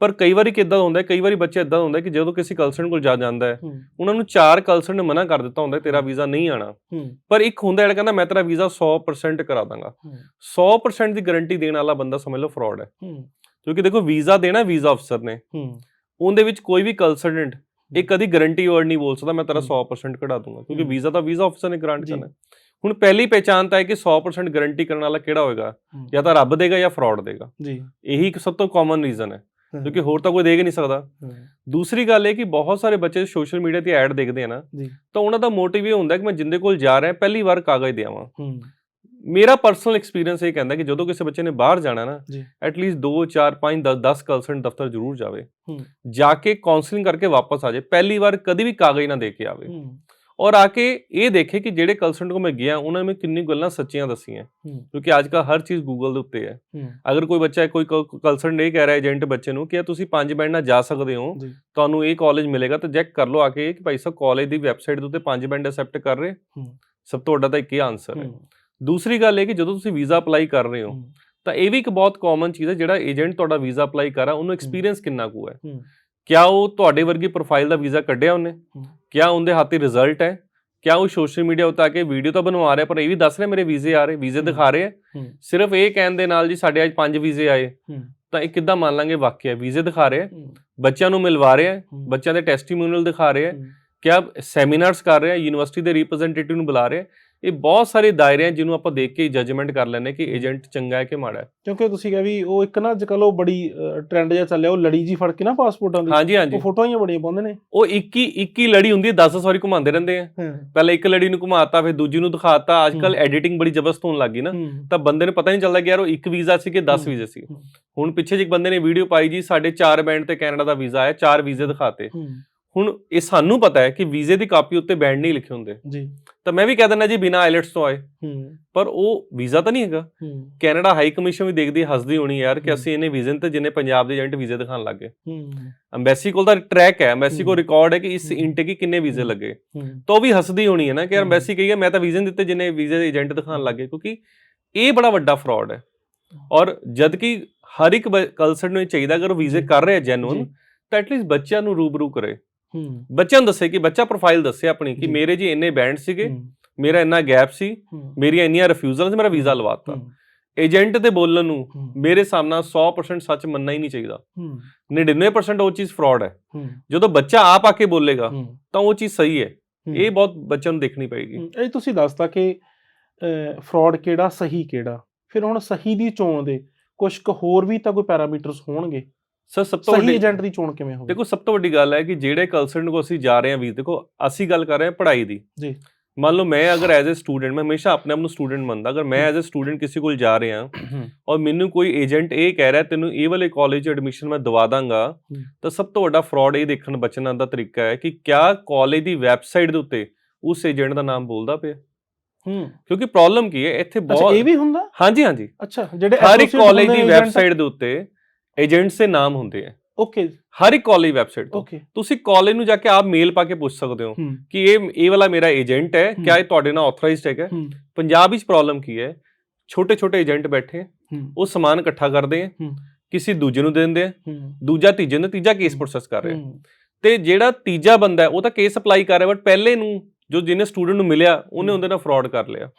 ਪਰ ਕਈ ਵਾਰੀ ਕਿੱਦਾਂ ਹੁੰਦਾ ਕਈ ਵਾਰੀ ਬੱਚੇ ਇਦਾਂ ਹੁੰਦਾ ਕਿ ਜਦੋਂ ਕਿਸੇ ਕਲਸੈਂਟ ਕੋਲ ਜਾ ਜਾਂਦਾ ਹੈ ਉਹਨਾਂ ਨੂੰ ਚਾਰ ਕਲਸੈਂਟ ਨੇ ਮਨਾ ਕਰ ਦਿੱਤਾ ਹੁੰਦਾ ਤੇਰਾ ਵੀਜ਼ਾ ਨਹੀਂ ਆਣਾ। ਪਰ ਇੱਕ ਹੁੰਦਾ ਜਿਹੜਾ ਕਹਿੰਦਾ ਮੈਂ ਤੇਰਾ ਵੀਜ਼ਾ 100% ਕਰਾ ਦਾਂਗਾ। ਹੂੰ। 100% ਦੀ ਗਾਰੰਟੀ ਦੇਣ ਵਾਲਾ ਬੰਦਾ ਸਮਝ ਲਓ ਫਰਾਡ ਹੂੰ। ਕਿਉਂਕਿ ਦੇਖੋ ਵੀਜ਼ਾ ਦੇਣਾ ਵੀਜ਼ਾ ਅਫਸਰ ਨੇ। ਹੂੰ। ਉਹਦੇ ਵਿੱਚ ਕੋਈ ਵੀ ਕੰਸਲਟੈਂਟ ਇਹ ਕਦੀ ਗਾਰੰਟੀ ਵਰਡ ਨਹੀਂ ਬੋਲ ਸਕਦਾ ਮੈਂ ਤੇਰਾ ਹੂੰ। 100% ਕਢਾ ਦੂੰਗਾ ਕਿਉਂਕਿ। ਵੀਜ਼ਾ ਤਾਂ ਵੀਜ਼ਾ ਅਫਸਰ ਨੇ ਗ੍ਰਾਂਟ। ਕਰਨਾ। ਹੁਣ ਪਹਿਲੀ ਪਹਿਚਾਨ ਤਾਂ ਹੈ ਕਿ 100% ਗਾਰੰਟੀ ਕਰਨ ਵਾਲਾ ਕਿਹੜਾ ਹੋਏਗਾ। ਜਾਂ ਤਾਂ ਰੱਬ ਦੇਗਾ ਜਾਂ ਫਰਾਡ ਦੇਗਾ। ਜੀ। ਇਹੀ ਇੱਕ ਸਭ ਤੋਂ ਕਾਮਨ ਰੀਜ਼ਨ ਹੈ ਕਿਉਂਕਿ ਹੋਰ ਤਾਂ ਕੋਈ ਦੇਖ ਨਹੀਂ ਸਕਦਾ। ਦੂਸਰੀ ਗੱਲ ਇਹ ਕਿ ਬਹੁਤ ਸਾਰੇ ਬੱਚੇ ਸੋਸ਼ਲ ਮੀਡੀਆ ਤੇ ਐਡ ਦੇਖਦੇ ਆ ਨਾ ਤਾਂ ਉਹਨਾਂ ਦਾ ਮੋਟਿਵ ਇਹ ਹੁੰਦਾ ਕਿ ਮੈਂ ਜਿੰਦੇ ਕੋਲ ਜਾ ਰਿਹਾ ਪਹਿਲੀ ਵਾਰ ਕਾਗਜ਼ ਦੇ ਆਵਾਂ। ਹੂੰ। ਮੇਰਾ ਪਰਸਨਲ ਐਕਸਪੀਰੀਅੰਸ ਇਹ ਕਹਿੰਦਾ ਕਿ ਜਦੋਂ ਕਿਸੇ ਬੱਚੇ ਨੇ ਬਾਹਰ ਜਾਣਾ ਨਾ ਜੀ। ਐਟਲੀਸਟ 2 4 5 10 10 ਕਲਸੈਂਟ ਦਫ਼ਤਰ ਜ਼ਰੂਰ ਜਾਵੇ। ਜਾ ਕੇ ਕਾਉਂਸਲਿੰਗ ਕਰਕੇ ਵਾਪਸ ਆ ਜਾਏ ਪਹਿਲੀ ਵਾਰ ਕਦੀ ਵੀ ਕਾਗਜ਼ ਨਾ ਦੇ ਕੇ ਆਵੇ। ਔਰ ਆ ਕੇ ਇਹ ਦੇਖੇ ਕਿ ਜਿਹੜੇ ਕਲਸੈਂਟ ਕੋ ਮੈਂ ਗਿਆ ਉਹਨਾਂ ਨੇ ਕਿੰਨੀ ਗੱਲਾਂ ਸੱਚੀਆਂ ਦੱਸੀਆਂ। ਕਿਉਂਕਿ ਅੱਜ ਕੱਲ੍ਹ ਹਰ ਚੀਜ਼ ਗੂਗਲ ਦੇ ਉੱਤੇ ਹੈ। ਅਗਰ ਕੋਈ ਬੱਚਾ ਕੋਈ ਕਲਸੈਂਟ ਇਹ ਕਹਿ ਰਿਹਾ ਏਜੰਟ ਬੱਚੇ ਨੂੰ ਕਿ ਤੁਸੀਂ ਪੰਜ ਬੈਂਡ ਨਾਲ ਜਾ ਸਕਦੇ ਹੋ ਤੁਹਾਨੂੰ ਇਹ ਕਾਲਜ ਮਿਲੇਗਾ ਤਾਂ ਚੈੱਕ ਕਰ ਲਓ ਆ ਕੇ ਕਿ ਭਾਈ ਸਾਹਿਬ ਕਾਲਜ ਦੀ ਵੈਬਸਾਈਟ ਦੇ ਉੱਤੇ ਪੰਜ ਬੈਂਡ ਐਕਸੈਪਟ ਕਰ ਰਹੇ? ਸਭ ਤੋਂ ਵੱਡਾ ਤਾਂ ਇੱਕ ਹੀ ਆਨਸਰ ਹੂੰ। ਦੂਸਰੀ ਗੱਲ ਇਹ ਕਿ ਜਦੋਂ ਤੁਸੀਂ ਵੀਜ਼ਾ ਅਪਲਾਈ ਕਰ ਰਹੇ ਹੋ ਤਾਂ ਇਹ ਵੀ ਇੱਕ ਬਹੁਤ ਕਾਮਨ ਚੀਜ਼ ਹੈ ਜਿਹੜਾ ਏਜੰਟ ਤੁਹਾਡਾ ਵੀਜ਼ਾ ਅਪਲਾਈ ਕਰਾ ਉਹਨੂੰ ਐਕਸਪੀਰੀਅੰਸ ਕਿੰਨਾ ਕੁ ਹੈ। ਕਿਆ ਉਹ ਤੁਹਾਡੇ ਵਰਗੀ ਪ੍ਰੋਫਾਈਲ ਦਾ ਵੀਜ਼ਾ ਕੱਢਿਆ ਉਹਨੇ। ਕਿਆ ਉਹਦੇ ਹੱਥੇ ਰਿਜ਼ਲਟ ਹੈ? ਕਿਆ ਉਹ ਸੋਸ਼ਲ ਮੀਡੀਆ ਉੱਤੇ ਆ ਕੇ ਵੀਡੀਓ ਤਾਂ ਬਣਵਾ ਰਿਹਾ ਪਰ ਇਹ ਵੀ ਦੱਸ ਰਿਹਾ ਮੇਰੇ ਵੀਜ਼ੇ ਆ ਰਹੇ ਵੀਜ਼ੇ। ਦਿਖਾ ਰਹੇ ਆ ਸਿਰਫ ਇਹ ਕਹਿਣ ਦੇ ਨਾਲ ਜੀ ਸਾਡੇ ਅੱਜ ਪੰਜ ਵੀਜ਼ੇ ਆਏ। ਤਾਂ ਇਹ ਕਿੱਦਾਂ ਮੰਨ ਲਾਂਗੇ ਵਾਕਿਆ ਵੀਜ਼ੇ ਦਿਖਾ ਰਹੇ ਬੱਚਿਆਂ ਨੂੰ ਮਿਲਵਾ ਰਹੇ। ਬੱਚਿਆਂ ਦੇ ਟੈਸਟੀਮੋਨੀਅਲ ਦਿਖਾ ਰਹੇ। ਕਿਆ ਸੈਮੀਨਾਰਸ ਕਰ ਰਹੇ ਯੂਨੀਵਰਸਿਟੀ ਦੇ ਰਿਪਰੈਜ਼ੈਂਟੇਟਿਵ ਨੂੰ ਬੁਲਾ ਰਹੇ ਇਹ ਬਹੁਤ ਸਾਰੇ ਦਾਇਰੇ ਆ ਜਿਹਨੂੰ ਆਪਾਂ ਦੇਖ ਕੇ ਜਜਮੈਂਟ ਕਰ ਲੈਂਦੇ ਕਿ ਏਜੰਟ ਚੰਗਾ ਹੈ ਕਿ ਮਾੜਾ ਹੈ। ਕਿਉਂਕਿ ਤੁਸੀਂ ਕਿਹਾ ਵੀ ਉਹ ਇੱਕ ਨਾ ਅੱਜ ਕੱਲ ਉਹ ਬੜੀ ਟ੍ਰੈਂਡ ਜਿਹਾ ਚੱਲਿਆ ਉਹ ਲੜੀ ਜੀ ਫੜ ਕੇ ਨਾ ਪਾਸਪੋਰਟਾਂ ਦੀ। ਹਾਂਜੀ ਹਾਂਜੀ। ਉਹ ਫੋਟੋਆਂ ਹੀ ਬੜੀਆਂ ਪਾਉਂਦੇ ਨੇ। ਉਹ 21 21 ਲੜੀ ਹੁੰਦੀ ਹੈ 10 ਵਾਰੀ ਘੁਮਾਉਂਦੇ ਰਹਿੰਦੇ ਆ। ਹਾਂ। ਪਹਿਲਾਂ ਇੱਕ ਲੜੀ ਨੂੰ ਘੁਮਾਤਾ ਫਿਰ ਦੂਜੀ ਨੂੰ ਦਿਖਾਤਾ ਅੱਜ ਕੱਲ ਹੂੰ। ਐਡੀਟਿੰਗ ਬੜੀ ਜ਼ਬਰਦਸਤ ਹੋਣ ਲੱਗੀ ਨਾ। ਹੂੰ। ਤਾਂ ਬੰਦੇ ਨੂੰ ਪਤਾ ਨਹੀਂ ਚੱਲਦਾ ਕਿ ਯਾਰ ਉਹ ਇੱਕ ਵੀਜ਼ਾ ਸੀ ਕਿ 10 ਹੂੰ। ਵੀਜ਼ੇ ਸੀ। ਹੂੰ। ਹੁਣ ਪਿੱਛੇ ਜਿਹੇ ਇੱਕ ਬੰਦੇ ਨੇ ਵੀਡੀਓ ਪਾਈ ਜੀ ਸਾਡੇ 4 ਬੈਂਡ ਤੇ ਕੈਨੇਡਾ ਦਾ ਵੀਜ਼ਾ ਆਇਆ 4 ਵੀਜ਼ੇ ਦਿਖਾਤੇ। ਹੂੰ। ਹੁਣ ਇਹ ਸਾਨੂੰ ਪਤਾ ਹੈ ਕਿ ਵੀਜ਼ੇ ਦੀ ਕਾਪੀ ਉੱਤੇ ਬੈਂਡ ਨਹੀਂ ਲਿਖੇ ਹੁੰਦੇ ਜੀ ਤਾਂ ਮੈਂ ਵੀ ਕਹਿ ਦਿੰਦਾ ਜੀ ਬਿਨਾ ਆਈਲੈਟਸ ਤੋਂ ਆਏ ਹੂੰ ਪਰ ਉਹ ਵੀਜ਼ਾ ਤਾਂ ਨਹੀਂ ਹੈਗਾ ਹੂੰ ਕੈਨੇਡਾ ਹਾਈ ਕਮਿਸ਼ਨ ਵੀ ਦੇਖਦੀ ਹੈ, ਹੱਸਦੀ ਹੋਣੀ ਯਾਰ ਕਿ ਹੂੰ। ਅਸੀਂ ਇਹਨੇ ਵੀਜ਼ੇ ਤੇ ਜਿੰਨੇ ਪੰਜਾਬ ਦੇ ਏਜੰਟ ਵੀਜ਼ੇ ਦਿਖਾਣ ਲੱਗੇ ਹੂੰ ਅੰਬੈਸੀ ਕੋਲ ਤਾਂ ਟਰੈਕ ਹੈ ਅੰਬੈਸੀ ਕੋਲ ਹੂੰ। ਰਿਕਾਰਡ ਹੈ ਕਿ ਇਸ ਹੂੰ। ਇਨਟੇਕ ਕਿੰਨੇ ਵੀਜ਼ੇ ਹੂੰ। ਲੱਗੇ ਹੂੰ ਤਾਂ ਉਹ ਵੀ ਹੱਸਦੀ ਹੋਣੀ ਹੈ ਨਾ ਕਿ ਯਾਰ ਹੂੰ। ਅੰਬੈਸੀ ਕਹੀ ਹੈ ਮੈਂ ਤਾਂ ਵੀਜ਼ੇ ਦਿੱਤੇ ਜਿੰਨੇ ਵੀਜ਼ੇ ਦੇ ਏਜੰਟ ਦਿਖਾਣ ਲੱਗੇ ਕਿਉਂਕਿ ਇਹ ਬੜਾ ਵੱਡਾ ਫਰਾਡ ਹੈ ਔਰ ਜਦ ਕਿ ਹਰ ਇੱਕ ਕਲਸਰ ਨੂੰ ਇਹ ਚਾਹੀਦਾ ਅਗਰ ਉਹ ਵੀਜ਼ੇ। ਕਰ ਰਿਹਾ ਜੈਨੂਨ। ਤਾਂ ਐਟਲੀਸਟ ਬੱਚਿਆਂ ਨੂੰ ਰੂਬਰੂ ਕਰੇ ਹੂੰ ਬੱਚਿਆਂ ਨੂੰ ਦੱਸੇ ਕਿ ਬੱਚਾ ਪ੍ਰੋਫਾਈਲ ਦੱਸੇ ਆਪਣੀ ਕਿ। ਮੇਰੇ ਜੀ ਇੰਨੇ ਬੈਂਡ ਸੀਗੇ ਮੇਰਾ ਇੰਨਾ ਗੈਪ ਸੀ ਮੇਰੀਆਂ ਇੰਨੀਆਂ ਰਿਫਿਊਜ਼ਲਸ ਮੇਰਾ ਵੀਜ਼ਾ ਲਵਾਤਾ। ਏਜੰਟ ਦੇ ਬੋਲਣ ਨੂੰ ਮੇਰੇ ਸਾਹਮਣੇ 100% ਸੱਚ ਮੰਨਣਾ ਹੀ ਨਹੀਂ ਚਾਹੀਦਾ। ਹੂੰ, 99% ਉਹ ਚੀਜ਼ ਫਰਾਡ ਹੈ। ਜਦੋਂ ਬੱਚਾ ਆਪ ਆ ਕੇ ਬੋਲੇਗਾ ਤਾਂ ਉਹ ਚੀਜ਼ ਸਹੀ ਹੈ। ਇਹ ਬਹੁਤ ਬੱਚਿਆਂ ਨੂੰ ਦੇਖਣੀ ਪਏਗੀ। ਇਹ ਤੁਸੀਂ ਦੱਸਤਾ ਕਿ ਫਰਾਡ ਕਿਹੜਾ ਸਹੀ ਕਿਹੜਾ? ਫਿਰ ਹੁਣ ਸਹੀ ਦੀ ਚੋਣ ਦੇ ਕੁਝ ਕੁ ਹੋਰ ਵੀ ਤਾਂ ਕੋਈ ਪੈਰਾਮੀਟਰਸ ਹੋਣਗੇ। ਸਰ ਸਭ ਤੋਂ ਸਹੀ ਵੱਡੀ ਏਜੰਟ ਦੀ ਚੋਣ ਕਿਵੇਂ ਹੋਵੇ ਦੇਖੋ ਸਭ ਤੋਂ ਵੱਡੀ ਗੱਲ ਹੈ ਕਿ ਜਿਹੜੇ ਕਲਸਰਟ ਕੋ ਅਸੀਂ ਜਾ ਰਹੇ ਹਾਂ ਵੀ ਦੇਖੋ ਅਸੀਂ ਗੱਲ ਕਰ ਰਹੇ ਹਾਂ ਪੜ੍ਹਾਈ ਦੀ। ਜੀ। ਮੰਨ ਲਓ ਮੈਂ ਅਗਰ ਐਜ਼ ਅ ਸਟੂਡੈਂਟ ਮੈਂ ਹਮੇਸ਼ਾ ਆਪਣੇ ਆਪ ਨੂੰ ਸਟੂਡੈਂਟ ਮੰਨਦਾ ਅਗਰ ਮੈਂ ਐਜ਼ ਅ ਸਟੂਡੈਂਟ ਕਿਸੇ ਕੋਲ ਜਾ ਰਿਹਾ ਔਰ ਮੈਨੂੰ ਕੋਈ ਏਜੰਟ ਇਹ ਕਹਿ ਰਿਹਾ ਤੈਨੂੰ ਇਹ ਵਾਲੇ ਕਾਲਜ ਐਡਮਿਸ਼ਨ ਮੈਂ ਦਵਾ ਦਾਂਗਾ। ਤਾਂ ਸਭ ਤੋਂ ਵੱਡਾ ਫਰਾਡ ਇਹ ਦੇਖਣ ਬਚਣ ਦਾ ਤਰੀਕਾ ਹੈ ਕਿ ਕਿਆ ਕਾਲਜ ਦੀ ਵੈਬਸਾਈਟ ਦੇ ਉੱਤੇ ਉਸ ਏਜੰਟ ਦਾ ਨਾਮ ਬੋਲਦਾ ਪਿਆ। ਹੂੰ। ਕਿਉਂਕਿ ਪ੍ਰੋਬਲਮ ਕੀ ਹੈ ਇੱਥੇ ਅੱਛਾ ਬਹੁਤ ਇਹ ਵੀ ਹੁੰਦਾ? ਹਾਂਜੀ ਹਾਂਜੀ। ਅੱਛਾ ਜਿਹੜੇ ਹਰ ਇੱਕ ਕਾਲਜ ਦੀ ਵੈਬਸਾਈਟ ਦੇ ਉੱਤੇ ਏਜੰਟਸ ਦੇ ਨਾਮ ਹੁੰਦੇ ਆ। ਓਕੇ ਹਰ ਇੱਕ ਕਾਲਜ ਵੈਬਸਾਈਟ ਤੋਂ। ਓਕੇ ਤੁਸੀਂ ਕਾਲਜ ਨੂੰ ਜਾ ਕੇ ਆਪ ਮੇਲ ਪਾ ਕੇ ਪੁੱਛ ਸਕਦੇ ਹੋ ਕਿ ਇਹ ਇਹ ਵਾਲਾ ਮੇਰਾ ਏਜੰਟ ਹੈ। ਕਿਆ ਇਹ ਤੁਹਾਡੇ ਨਾਲ ਆਥੋਰਾਈਜ਼ਡ ਹੈਗਾ? ਪੰਜਾਬ ਵਿੱਚ ਪ੍ਰੋਬਲਮ ਕੀ ਹੈ? ਛੋਟੇ ਛੋਟੇ ਏਜੰਟ ਬੈਠੇ ਉਹ ਸਮਾਨ ਇਕੱਠਾ ਕਰਦੇ ਆ। ਕਿਸੇ ਦੂਜੇ ਨੂੰ ਦੇ ਦਿੰਦੇ ਆ ਦੂਜਾ ਤੀਜੇ ਨੂੰ ਤੀਜਾ ਕੇਸ। ਪ੍ਰੋਸੈਸ ਕਰ ਰਿਹਾ। ਤੇ ਜਿਹੜਾ ਤੀਜਾ ਬੰਦਾ ਹੈ ਉਹ ਤਾਂ ਕੇਸ ਅਪਲਾਈ ਕਰ ਰਿਹਾ ਬਟ ਪਹਿਲੇ ਨੂੰ ਜੋ ਜਿਹਨੇ ਸਟੂਡੈਂਟ ਨੂੰ ਮਿਲਿਆ ਉਹਨੇ। ਉਹਦੇ ਨਾਲ ਫਰਾਡ ਕਰ ਲਿਆ।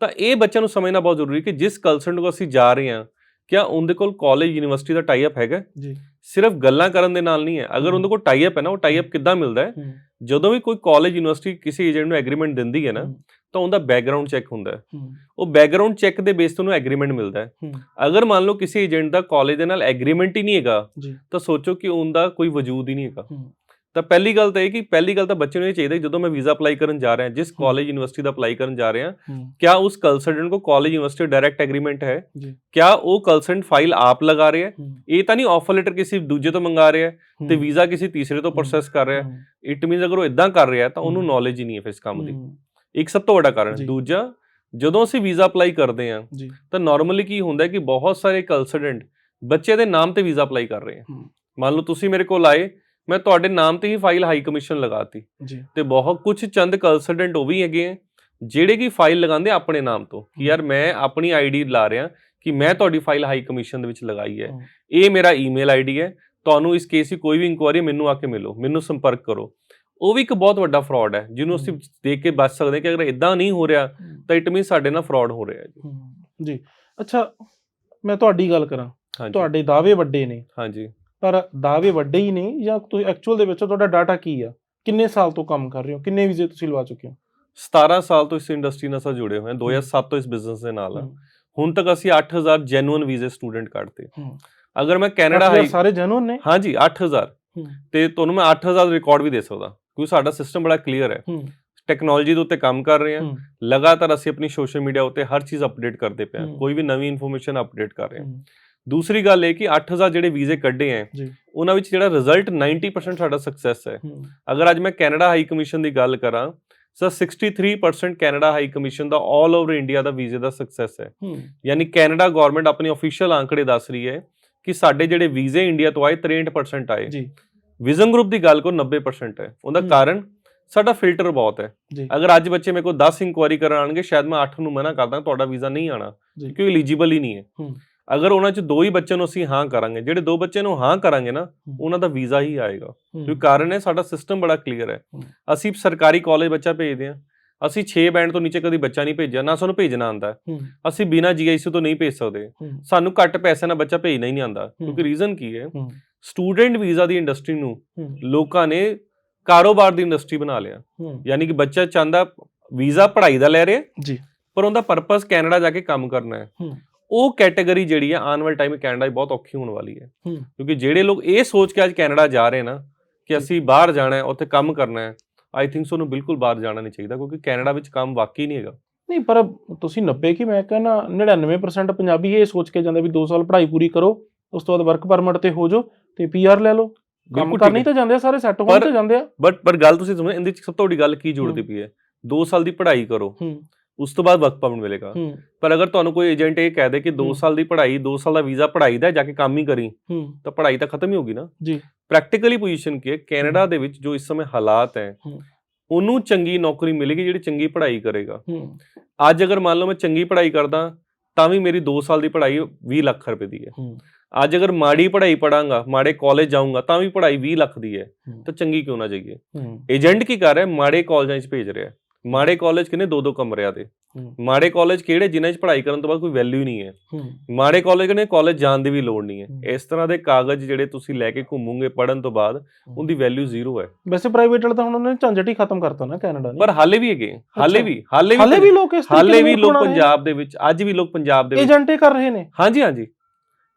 ਤਾਂ ਇਹ ਬੱਚਿਆਂ ਨੂੰ ਸਮਝਣਾ ਬਹੁਤ ਜ਼ਰੂਰੀ ਹੈ ਕਿ ਜਿਸ ਕਲਸਰਟ ਨੂੰ ਅਸੀਂ ਜਾ ਰਹੇ ਹਾਂ ਕਿਆ ਉਹਦੇ ਕੋਲ ਕਾਲਜ ਯੂਨੀਵਰਸਿਟੀ ਦਾ ਟਾਈ ਅਪ ਹੈਗਾ? ਜੀ। ਸਿਰਫ ਗੱਲਾਂ ਕਰਨ ਦੇ ਨਾਲ ਨਹੀਂ ਹੈ। ਅਗਰ। ਉਹਦੇ ਕੋਲ ਟਾਈ ਅਪ ਹੈ ਨਾ ਉਹ ਟਾਈ ਅਪ ਕਿੱਦਾਂ ਮਿਲਦਾ ਹੈ? ਜਦੋਂ ਵੀ ਕੋਈ ਕਾਲਜ ਯੂਨੀਵਰਸਿਟੀ ਕਿਸੇ ਏਜੰਟ ਨੂੰ ਐਗਰੀਮੈਂਟ ਦਿੰਦੀ ਹੈ ਨਾ ਤਾਂ ਉਹਦਾ ਬੈਕਗ੍ਰਾਉਂਡ ਚੈੱਕ ਹੁੰਦਾ ਹੈ। ਉਹ ਬੈਕਗ੍ਰਾਉਂਡ ਚੈੱਕ ਦੇ ਬੇਸ ਤੇ ਉਹਨੂੰ ਐਗਰੀਮੈਂਟ ਮਿਲਦਾ ਹੈ। ਅਗਰ ਮੰਨ ਲਓ ਕਿਸੇ ਏਜੰਟ ਦਾ ਕਾਲਜ ਦੇ ਨਾਲ ਐਗਰੀਮੈਂਟ ਹੀ ਨਹੀਂ ਹੈਗਾ ਤਾਂ ਸੋਚੋ ਕਿ ਉਹਦਾ ਕੋਈ ਵਜੂਦ ਹੀ ਨਹੀਂ ਹੈਗਾ। ਤਾਂ ਪਹਿਲੀ ਗੱਲ ਤਾਂ ਇਹ ਕਿ ਪਹਿਲੀ ਗੱਲ ਤਾਂ ਬੱਚੇ ਨੂੰ ਇਹ ਚਾਹੀਦਾ ਕਿ ਜਦੋਂ ਮੈਂ ਵੀਜ਼ਾ ਅਪਲਾਈ ਕਰਨ ਜਾ ਰਿਹਾ ਜਿਸ ਕਾਲਜ ਯੂਨੀਵਰਸਿਟੀ ਦਾ ਅਪਲਾਈ ਕਰਨ ਜਾ ਰਿਹਾ ਹੂੰ क्या उस कंसल्टेंट को कॉलेज यूनिवर्सिटी डायरेक्ट एग्रीमेंट है जी। क्या वो कंसल्टेंट फाइल आप लगा रहे हैं ਹੂੰ ਇਹ ਤਾਂ ਨਹੀਂ ਆਫਰ ਲੈਟਰ ਕਿਸੇ ਦੂਜੇ ਤੋਂ ਮੰਗਾ ਰਿਹਾ ਹੈ ਤੇ ਹੂੰ, ਵੀਜ਼ਾ ਕਿਸੇ ਤੀਸਰੇ ਤੋਂ ਹੂੰ, ਪ੍ਰੋਸੈਸ ਕਰ ਰਿਹਾ ਹੈ ਹੂੰ, ਇਟ ਮੀਨਸ ਅਗਰ ਉਹ ਇਦਾਂ ਕਰ ਰਿਹਾ ਹੈ ਤਾਂ ਉਹਨੂੰ ਹੂੰ। ਨੌਲੇਜ ਹੀ ਨਹੀਂ ਹੈ ਫਿਰ ਇਸ ਕੰਮ ਦੀ ਹੂੰ, ਇੱਕ ਸਭ ਤੋਂ ਵੱਡਾ ਕਾਰਨ ਜੀ। ਦੂਜਾ ਜਦੋਂ ਅਸੀਂ ਵੀਜ਼ਾ ਅਪਲਾਈ ਕਰਦੇ ਹਾਂ ਜੀ ਤਾਂ ਨਾਰਮਲੀ ਕੀ ਹੁੰਦਾ ਹੈ ਕਿ ਬਹੁਤ ਸਾਰੇ ਕੰਸਲਟੈਂਟ ਬੱਚੇ ਦੇ ਨਾਮ ਤੇ ਵੀਜ਼ਾ ਅਪਲਾਈ ਕਰ ਰਹੇ ਹਨ ਹੂੰ। ਮੰਨ ਲਓ ਤੁਸੀਂ ਮੇਰੇ ਕੋਲ ਆਏ ਮੈਂ ਤੁਹਾਡੇ ਨਾਮ ਤੇ ਹੀ ਫਾਈਲ ਹਾਈ ਕਮਿਸ਼ਨ ਲਗਾਤੀ। ਜੀ। ਤੇ ਬਹੁਤ ਕੁਝ ਚੰਦ ਕੰਸਲਟੈਂਟ ਉਹ ਵੀ ਹੈਗੇ ਆ ਜਿਹੜੇ ਕਿ ਫਾਈਲ ਲਗਾਉਂਦੇ ਆਪਣੇ ਨਾਮ ਤੋਂ ਕਿ ਯਾਰ ਮੈਂ ਆਪਣੀ ਆਈਡੀ ਲਾ ਰਿਹਾ ਕਿ ਮੈਂ ਤੁਹਾਡੀ ਫਾਈਲ ਹਾਈ ਕਮਿਸ਼ਨ ਦੇ ਵਿੱਚ ਲਗਾਈ ਹੈ। ਇਹ ਮੇਰਾ ਈਮੇਲ ਆਈਡੀ ਹੈ। ਤੁਹਾਨੂੰ ਇਸ ਕੇਸ ਦੀ ਕੋਈ ਵੀ ਇਨਕੁਆਇਰੀ ਮੈਨੂੰ ਆ ਕੇ ਮਿਲੋ। ਮੈਨੂੰ ਸੰਪਰਕ ਕਰੋ। ਉਹ ਵੀ ਇੱਕ ਬਹੁਤ ਵੱਡਾ ਫਰਾਡ ਹੈ ਜਿਹਨੂੰ ਅਸੀਂ। ਦੇਖ ਕੇ ਬਚ ਸਕਦੇ ਹਾਂ ਕਿ ਅਗਰ ਇਦਾਂ ਨਹੀਂ ਹੋ ਰਿਹਾ ਤਾਂ ਇਟ ਮੀਨ ਸਾਡੇ ਨਾਲ ਫਰਾਡ ਹੋ ਰਿਹਾ ਜੀ। ਜੀ। ਅੱਛਾ ਮੈਂ ਤੁਹਾਡੀ ਗੱਲ ਕਰਾਂ। ਤੁਹਾਡੇ ਦਾਅਵੇ ਵੱਡੇ ਨੇ। ਹਾਂਜੀ। ਪਰ ਦਾਅਵੇ ਵੱਡੇ ਹੀ ਨੇ ਜਾਂ ਤੁਸੀਂ ਐਕਚੁਅਲ ਦੇ ਵਿੱਚ ਤੁਹਾਡਾ ਡਾਟਾ ਕੀ ਆ? ਕਿੰਨੇ ਸਾਲ ਤੋਂ ਕੰਮ ਕਰ ਰਹੇ ਹੋ? ਕਿੰਨੇ ਵੀਜ਼ੇ ਤੁਸੀਂ ਲਵਾ ਚੁੱਕੇ ਹੋ? 17 ਸਾਲ ਤੋਂ ਇਸ ਇੰਡਸਟਰੀ ਨਾਲ ਸਰ ਜੁੜੇ ਹੋਏ ਹਾਂ 2007 ਤੋਂ ਇਸ ਬਿਜ਼ਨਸ ਦੇ ਨਾਲ ਹੁਣ ਤੱਕ ਅਸੀਂ 8000 ਜੈਨੂਇਨ ਵੀਜ਼ੇ ਸਟੂਡੈਂਟ ਕੱਢਤੇ ਹੂੰ। ਅਗਰ ਮੈਂ ਕੈਨੇਡਾ ਹਾਈ ਸਾਰੇ ਜਨੂਨ ਨੇ? ਹਾਂਜੀ 8000 ਹੂੰ। ਤੇ ਤੁਹਾਨੂੰ ਮੈਂ 8000 ਦਾ ਰਿਕਾਰਡ ਵੀ ਦੇ ਸਕਦਾ ਕਿਉਂਕਿ ਸਾਡਾ ਸਿਸਟਮ ਬੜਾ ਕਲੀਅਰ ਹੈ। ਟੈਕਨੋਲੋਜੀ ਦੇ ਉੱਤੇ ਕੰਮ ਕਰ ਰਹੇ ਹਾਂ। ਲਗਾਤਾਰ ਅਸੀਂ ਆਪਣੀ ਸੋਸ਼ਲ ਮੀਡੀਆ ਉੱਤੇ ਹਰ ਚੀਜ਼ ਅਪਡੇਟ ਕਰਦੇ ਪਏ ਹਾਂ। ਕੋਈ ਵੀ ਨਵੀਂ ਇਨਫੋਰਮੇਸ਼ਨ ਅਪਡੇਟ ਕਰ ਰਹੇ ਹੂੰ, ਦੂਸਰੀ ਗੱਲ ਇਹ ਕਿ 8000 ਜਿਹੜੇ ਵੀਜ਼ੇ ਕੱਢੇ ਜੀ। ਉਹਨਾਂ ਵਿੱਚ ਜਿਹੜਾ ਰਿਜ਼ਲਟ 90% ਸਾਡਾ ਸਕਸੈਸ ਹੈ। ਅਗਰ ਅੱਜ ਮੈਂ ਕੈਨੇਡਾ ਹਾਈ ਕਮਿਸ਼ਨ ਦੀ ਗੱਲ ਕਰਾਂ ਸਰ 63% ਕੈਨੇਡਾ ਹਾਈ ਕਮਿਸ਼ਨ ਦਾ 올 ਓਵਰ ਇੰਡੀਆ ਦਾ ਵੀਜ਼ੇ ਦਾ ਸਕਸੈਸ ਹੈ। ਯਾਨੀ ਕੈਨੇਡਾ ਗਵਰਨਮੈਂਟ ਆਪਣੇ ਅਫੀਸ਼ੀਅਲ ਆંકੜੇ ਦੱਸ ਰਹੀ ਹੈ ਕਿ ਸਾਡੇ ਜਿਹੜੇ ਵੀਜ਼ੇ ਇੰਡੀਆ ਤੋਂ ਆਏ 63% ਆਏ। ਜੀ। ਵਿਜ਼ਨ ਗਰੁੱਪ ਦੀ ਗੱਲ ਕੋ 90% ਹੈ ਉਹਦਾ। ਕਾਰਨ ਸਾਡਾ ਫਿਲਟਰ ਬਹੁਤ ਹੈ ਅਗਰ ਅੱਜ ਬੱਚੇ ਮੇਰੇ ਕੋਲ 10 ਇਨਕੁਆਇਰੀ ਕਰਨ ਆਣਗੇ ਸ਼ਾਇਦ ਮੈਂ 8 ਨੂੰ ਮਨਾ ਕਰਦਾ ਤੁਹਾਡਾ ਵੀਜ਼ਾ ਨਹੀਂ ਆਣਾ। ਕਿਉਂਕਿ ਐਲੀਜੀਬਲ ਹੀ ਨਹੀਂ ਹੂੰ। ਅਗਰ ਉਹਨਾਂ ਚ ਦੋ ਹੀ ਬੱਚਿਆਂ ਨੂੰ ਅਸੀਂ ਹਾਂ ਕਰਾਂਗੇ ਜਿਹੜੇ ਦੋ ਬੱਚਿਆਂ ਨੂੰ ਹਾਂ ਕਰਾਂਗੇ ਨਾ। ਉਹਨਾਂ ਦਾ ਵੀਜ਼ਾ ਹੀ ਆਏਗਾ। ਕਿਉਂਕਿ ਕਾਰਨ ਹੈ ਸਾਡਾ ਸਿਸਟਮ ਬੜਾ ਕਲੀਅਰ ਹੈ। ਅਸੀਂ ਸਰਕਾਰੀ ਕਾਲਜ ਬੱਚਾ ਭੇਜਦੇ ਹਾਂ। ਅਸੀਂ 6 ਬੈਂਡ ਤੋਂ ਨੀਚੇ ਕਦੀ ਬੱਚਾ ਨਹੀਂ ਭੇਜਿਆ ਨਾ ਸਾਨੂੰ ਭੇਜਣਾ ਆਂਦਾ ਅਸੀਂ ਬਿਨਾ ਜੀਆਈਸੀ ਤੋਂ ਨਹੀਂ ਭੇਜ ਸਕਦੇ। ਸਾਨੂੰ ਘੱਟ ਪੈਸੇ ਨਾਲ ਬੱਚਾ ਭੇਜਣਾ ਹੀ ਨਹੀਂ ਆਂਦਾ ਕਿਉਂਕਿ ਰੀਜ਼ਨ ਕੀ ਹੈ? ਸਟੂਡੈਂਟ ਵੀਜ਼ਾ ਦੀ ਇੰਡਸਟਰੀ ਨੂੰ ਲੋਕਾਂ ਨੇ ਕਾਰੋਬਾਰ ਦੀ ਇੰਡਸਟਰੀ ਬਣਾ ਲਿਆ। ਯਾਨੀ ਕਿ ਬੱਚਾ ਚਾਹੁੰਦਾ ਵੀਜ਼ਾ ਪੜ੍ਹਾਈ ਦਾ ਲੈ ਰਿਹਾ ਜੀ। ਪਰ ਉਹਦਾ ਪਰਪਸ ਕੈਨੇਡਾ ਜਾ ਕੇ ਕੰਮ ਕਰਨਾ ਹੂੰ। ਉਹ ਕੈਟਾਗਰੀ ਜਿਹੜੀ ਹੈ ਆਉਣ ਵਾਲੇ ਟਾਈਮ ਕੈਨੇਡਾ 'ਚ ਬਹੁਤ ਔਖੀ ਹੋਣ ਵਾਲੀ ਹੈ। ਹੂੰ। ਕਿਉਂਕਿ ਜਿਹੜੇ ਲੋਕ ਇਹ ਸੋਚ ਕੇ ਅੱਜ ਕੈਨੇਡਾ ਜਾ ਰਹੇ ਨਾ ਕਿ ਅਸੀਂ ਬਾਹਰ ਜਾਣਾ ਹੈ ਉੱਥੇ ਕੰਮ ਕਰਨਾ ਹੈ ਆਈ ਥਿੰਕ ਸੋ ਨੂੰ ਬਿਲਕੁਲ ਬਾਹਰ ਜਾਣਾ ਨਹੀਂ ਚਾਹੀਦਾ ਕਿਉਂਕਿ ਕੈਨੇਡਾ ਵਿੱਚ ਕੰਮ ਵਾਕਈ ਨਹੀਂ ਹੈਗਾ। ਨਹੀਂ ਪਰ ਤੁਸੀਂ 90 ਕੀ ਮੈਂ ਕਹਿੰਦਾ 99% ਪੰਜਾਬੀ ਇਹ ਸੋਚ ਕੇ ਜਾਂਦੇ ਵੀ 2 ਸਾਲ ਪੜ੍ਹਾਈ ਪੂਰੀ ਕਰੋ ਉਸ ਤੋਂ ਬਾਅਦ ਵਰਕ ਪਰਮਿਟ ਤੇ ਹੋ ਜਾਓ ਤੇ ਪੀਆਰ ਲੈ ਲਓ। ਕੰਮ ਕਰਨੀ ਠੀਕ ਤਾਂ ਜਾਂਦੇ ਆ ਸਾਰੇ ਸੈੱਟ ਹੋਣ ਤਾਂ ਜਾਂਦੇ ਆ। ਬਟ ਪਰ ਗੱਲ ਤੁਸੀਂ ਸਮਝ ਇਹਦੇ 'ਚ ਸਭ ਤੋਂ ਵੱਡੀ ਗੱਲ ਕੀ ਜੁੜਦੀ ਪਈ ਹੈ? 2 ਸਾਲ ਦੀ ਪੜ੍ਹਾਈ ਕਰੋ। ਹੂੰ। ਉਸ ਤੋਂ ਬਾਅਦ ਵਰਕ ਪਰਮਿਟ ਮਿਲੇਗਾ। ਪਰ ਅਗਰ ਤੁਹਾਨੂੰ ਕੋਈ ਏਜੰਟ ਇਹ ਕਹਿ ਦੇ ਕਿ 2 ਹੂੰ। ਸਾਲ ਦੀ ਪੜ੍ਹਾਈ 2 ਸਾਲ ਦਾ ਵੀਜ਼ਾ ਪੜ੍ਹਾਈ ਦਾ ਜਾ ਕੇ ਕੰਮ ਹੀ ਕਰੀ ਤਾਂ ਪੜ੍ਹਾਈ ਤਾਂ ਖਤਮ ਹੀ ਹੋਗੀ ਨਾ। ਜੀ। ਪ੍ਰੈਕਟੀਕਲੀ ਪੋਜੀਸ਼ਨ ਕੀ ਹੈ? ਕੈਨੇਡਾ ਦੇ ਵਿੱਚ ਜੋ ਇਸ ਸਮੇਂ ਹਾਲਾਤ ਹੈ। ਉਹਨੂੰ ਚੰਗੀ ਨੌਕਰੀ ਮਿਲੇਗੀ ਜਿਹੜੀ ਚੰਗੀ ਪੜ੍ਹਾਈ ਕਰੇਗਾ। ਅੱਜ ਅਗਰ ਮੰਨ ਲਓ ਮੈਂ ਚੰਗੀ ਪੜ੍ਹਾਈ ਕਰਦਾ ਤਾਂ ਵੀ ਮੇਰੀ 2 ਸਾਲ ਦੀ ਪੜ੍ਹਾਈ 20 ਲੱਖ ਰੁਪਏ ਦੀ ਹੈ। ਅੱਜ ਅਗਰ ਮਾੜੀ ਪੜ੍ਹਾਈ ਪੜਾਂਗਾ ਮਾੜੇ ਕਾਲਜ ਜਾਊਂਗਾ ਤਾਂ ਵੀ ਪੜ੍ਹਾਈ 20 ਲੱਖ ਦੀ ਹੈ। ਤਾਂ ਚੰਗੀ ਕਿਉਂ ਨਾ ਜਾਈਏ? ਏਜੰਟ ਕੀ ਕਰ ਰਿਹਾ ਮਾੜੇ ਕਾਲਜਾਂ 'ਚ ਭੇਜ ਰਿਹਾ ਮਾੜੇ ਕਾਲਜ ਕਿਨੇ? ਦੋ ਦੋ ਕਮਰਿਆਂ ਦੇ। ਮਾੜੇ ਕਾਲਜ ਕਿਹੜੇ? ਜਿਨ੍ਹਾਂ 'ਚ ਪੜ੍ਹਾਈ ਕਰਨ ਤੋਂ ਬਾਅਦ ਕੋਈ ਵੈਲਿਊ ਨਹੀਂ ਹੈ। ਮਾੜੇ ਕਾਲਜ ਨੇ ਕਾਲਜ ਜਾਣ ਦੀ ਵੀ ਲੋੜ ਨਹੀਂ ਹੈ। ਇਸ ਤਰ੍ਹਾਂ ਦੇ ਕਾਗਜ਼ ਜਿਹੜੇ ਤੁਸੀਂ ਲੈ ਕੇ ਘੁੰਮੋਗੇ ਪੜਨ ਤੋਂ ਬਾਅਦ ਉਹਦੀ ਵੈਲਿਊ ਜ਼ੀਰੋ ਹੈ। ਵੈਸੇ ਪ੍ਰਾਈਵੇਟ ਵਾਲਾ ਤਾਂ ਹੁਣ ਉਹਨਾਂ ਨੇ ਝੰਜਟ ਹੀ ਖਤਮ ਕਰਤਾ ਨਾ ਕੈਨੇਡਾ ਨੇ। ਪਰ ਹਾਲੇ ਵੀ ਹੈਗੇ। ਹਾਲੇ। ਵੀ ਹਾਲੇ ਵੀ ਹਾਲੇ ਵੀ ਲੋਕ ਇਸ ਹਾਲੇ ਵੀ ਲੋਕ ਪੰਜਾਬ ਦੇ ਵਿੱਚ ਅੱਜ ਵੀ ਲੋਕ ਪੰਜਾਬ ਦੇ। ਵਿੱਚ ਏਜੰਟੇ ਕਰ ਰਹੇ ਨੇ। ਹਾਂਜੀ ਹਾਂਜੀ।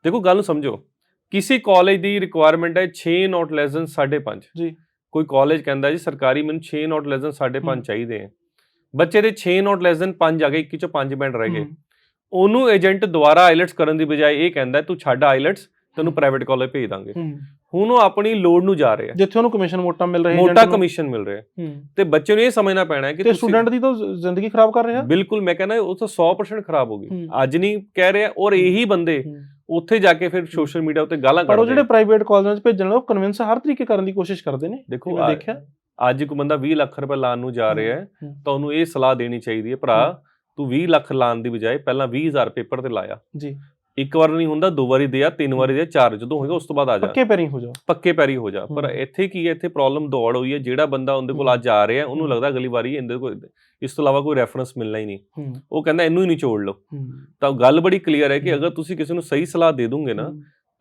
ਦੇਖੋ ਗੱਲ ਨੂੰ ਸਮਝੋ। ਕਿਸੇ ਕਾਲਜ ਦੀ ਰਿਕੁਆਇਰਮੈਂਟ ਹੈ 6 ਨਾਟ ਲੈਸ ਦੈਨ 5.5 ਜੀ। ਕੋਈ ਕਾਲਜ ਕਹਿੰਦਾ ਜੀ ਸਰਕਾਰੀ ਮੈਨੂੰ 6 ਨਾਟ ਲੈਸ ਦੈਨ 5.5 ਹੂੰ। ਚਾਹੀਦੇ ਹੈ ਬੱਚੇ ਦੇ 6 ਨਾਟ ਲੈਸ ਦੈਨ 5 ਆ ਗਏ 21 ਚੋਂ 5 ਬੈਂਡ ਰਹਿ ਗਏ। ਉਹਨੂੰ ਏਜੰਟ ਦੁਬਾਰਾ ਆਈਲਟਸ ਕਰਨ ਦੀ ਬਜਾਏ ਇਹ ਕਹਿੰਦਾ ਤੂੰ ਛੱਡ ਆਈਲਟਸ ਤੈਨੂੰ ਪ੍ਰਾਈਵੇਟ ਕਾਲਜ ਭੇਜ ਦਾਂਗੇ। ਹੁਣ ਉਹ ਆਪਣੀ ਲੋੜ ਨੂੰ ਜਾ ਰਿਹਾ। ਜਿੱਥੇ ਉਹਨੂੰ ਕਮਿਸ਼ਨ ਮੋਟਾ ਮਿਲ ਰਿਹਾ ਮੋਟਾ ਕਮਿਸ਼ਨ ਮਿਲ ਰਿਹਾ। ਤੇ ਬੱਚੇ ਨੂੰ ਇਹ ਸਮਝਣਾ ਪੈਣਾ ਹੈ ਕਿ ਤੇ ਸਟੂਡੈਂਟ ਦੀ ਤਾਂ ਜ਼ਿੰਦਗੀ ਖਰਾਬ ਕਰ ਰਿਹਾ। ਬਿਲਕੁਲ ਮੈਂ ਕਹਿੰਦਾ ਉਹ ਤਾਂ 100% ਖਰਾਬ ਹੋ ਗਈ। ਅੱਜ ਨਹੀਂ ਕਹਿ ਰਿਹਾ ਔਰ ਇਹੀ ਬੰਦੇ। ਉੱਥੇ ਜਾ ਕੇ ਫਿਰ ਸੋਸ਼ਲ ਮੀਡੀਆ ਉੱਤੇ ਗਾਲਾਂ ਪਰ ਉਹ ਕੱਢਦੇ ਜਿਹੜੇ ਪ੍ਰਾਈਵੇਟ ਕਾਲਜਾਂ 'ਚ ਭੇਜਣ ਉਹ ਕਨਵਿੰਸ ਹਰ ਤਰੀਕੇ ਕਰਨ ਦੀ ਕੋਸ਼ਿਸ਼ ਕਰਦੇ ਨੇ ਦੇਖੋ ਮੈਂ ਦੇਖਿਆ। ਅੱਜ ਇੱਕ ਬੰਦਾ 20 ਲੱਖ ਰੁਪਏ ਲਾਣ ਨੂੰ ਜਾ ਰਿਹਾ ਹੂੰ। ਤਾਂ ਉਹਨੂੰ ਇਹ ਸਲਾਹ ਦੇਣੀ ਚਾਹੀਦੀ ਹੈ ਭਰਾ ਤੂੰ 20 ਲੱਖ ਲਾਣ ਦੀ ਬਜਾਏ ਪਹਿਲਾਂ 20000 ਪੇਪਰ ਤੇ ਲਾਇਆ। ਜੀ। ਇੱਕ ਵਾਰ ਨਹੀਂ ਹੁੰਦਾ ਦੋ ਵਾਰੀ ਦਿਆ ਤਿੰਨ ਵਾਰੀ ਦਿਆ ਚਾਰ ਜਦੋਂ ਹੋਏਗਾ ਉਸ ਤੋਂ ਬਾਅਦ ਆ ਜਾ ਪੱਕੇ ਪੈਰੀ ਹੋ ਜਾ ਪੱਕੇ ਪੈਰੀ ਹੋ ਜਾ ਪਰ ਹੂੰ। ਇੱਥੇ ਕੀ ਹੈ ਇੱਥੇ ਪ੍ਰੋਬਲਮ ਦੌੜ ਹੋਈ ਹੈ ਜਿਹੜਾ ਬੰਦਾ ਉਹਦੇ ਕੋਲ ਹੂੰ। ਅੱਜ ਆ ਰਿਹਾ ਉਹਨੂੰ ਹੂੰ। ਲੱਗਦਾ ਅਗਲੀ ਵਾਰੀ ਇਹਦੇ ਕੋਲ ਇਸ ਤੋਂ ਇਲਾਵਾ ਕੋਈ ਰੈਫਰੈਂਸ ਮਿਲਣਾ ਹੀ ਨਹੀਂ ਹੂੰ ਉਹ ਕਹਿੰਦਾ ਇਹਨੂੰ ਹੀ ਨਹੀਂ ਛੋੜ ਲਓ ਹੂੰ ਤਾਂ ਗੱਲ ਬੜੀ ਕਲੀਅਰ ਹੈ ਕਿ ਹੂੰ। ਅਗਰ ਤੁਸੀਂ ਕਿਸੇ ਨੂੰ ਸਹੀ ਸਲਾਹ ਦੇ ਦੋਗੇ ਨਾ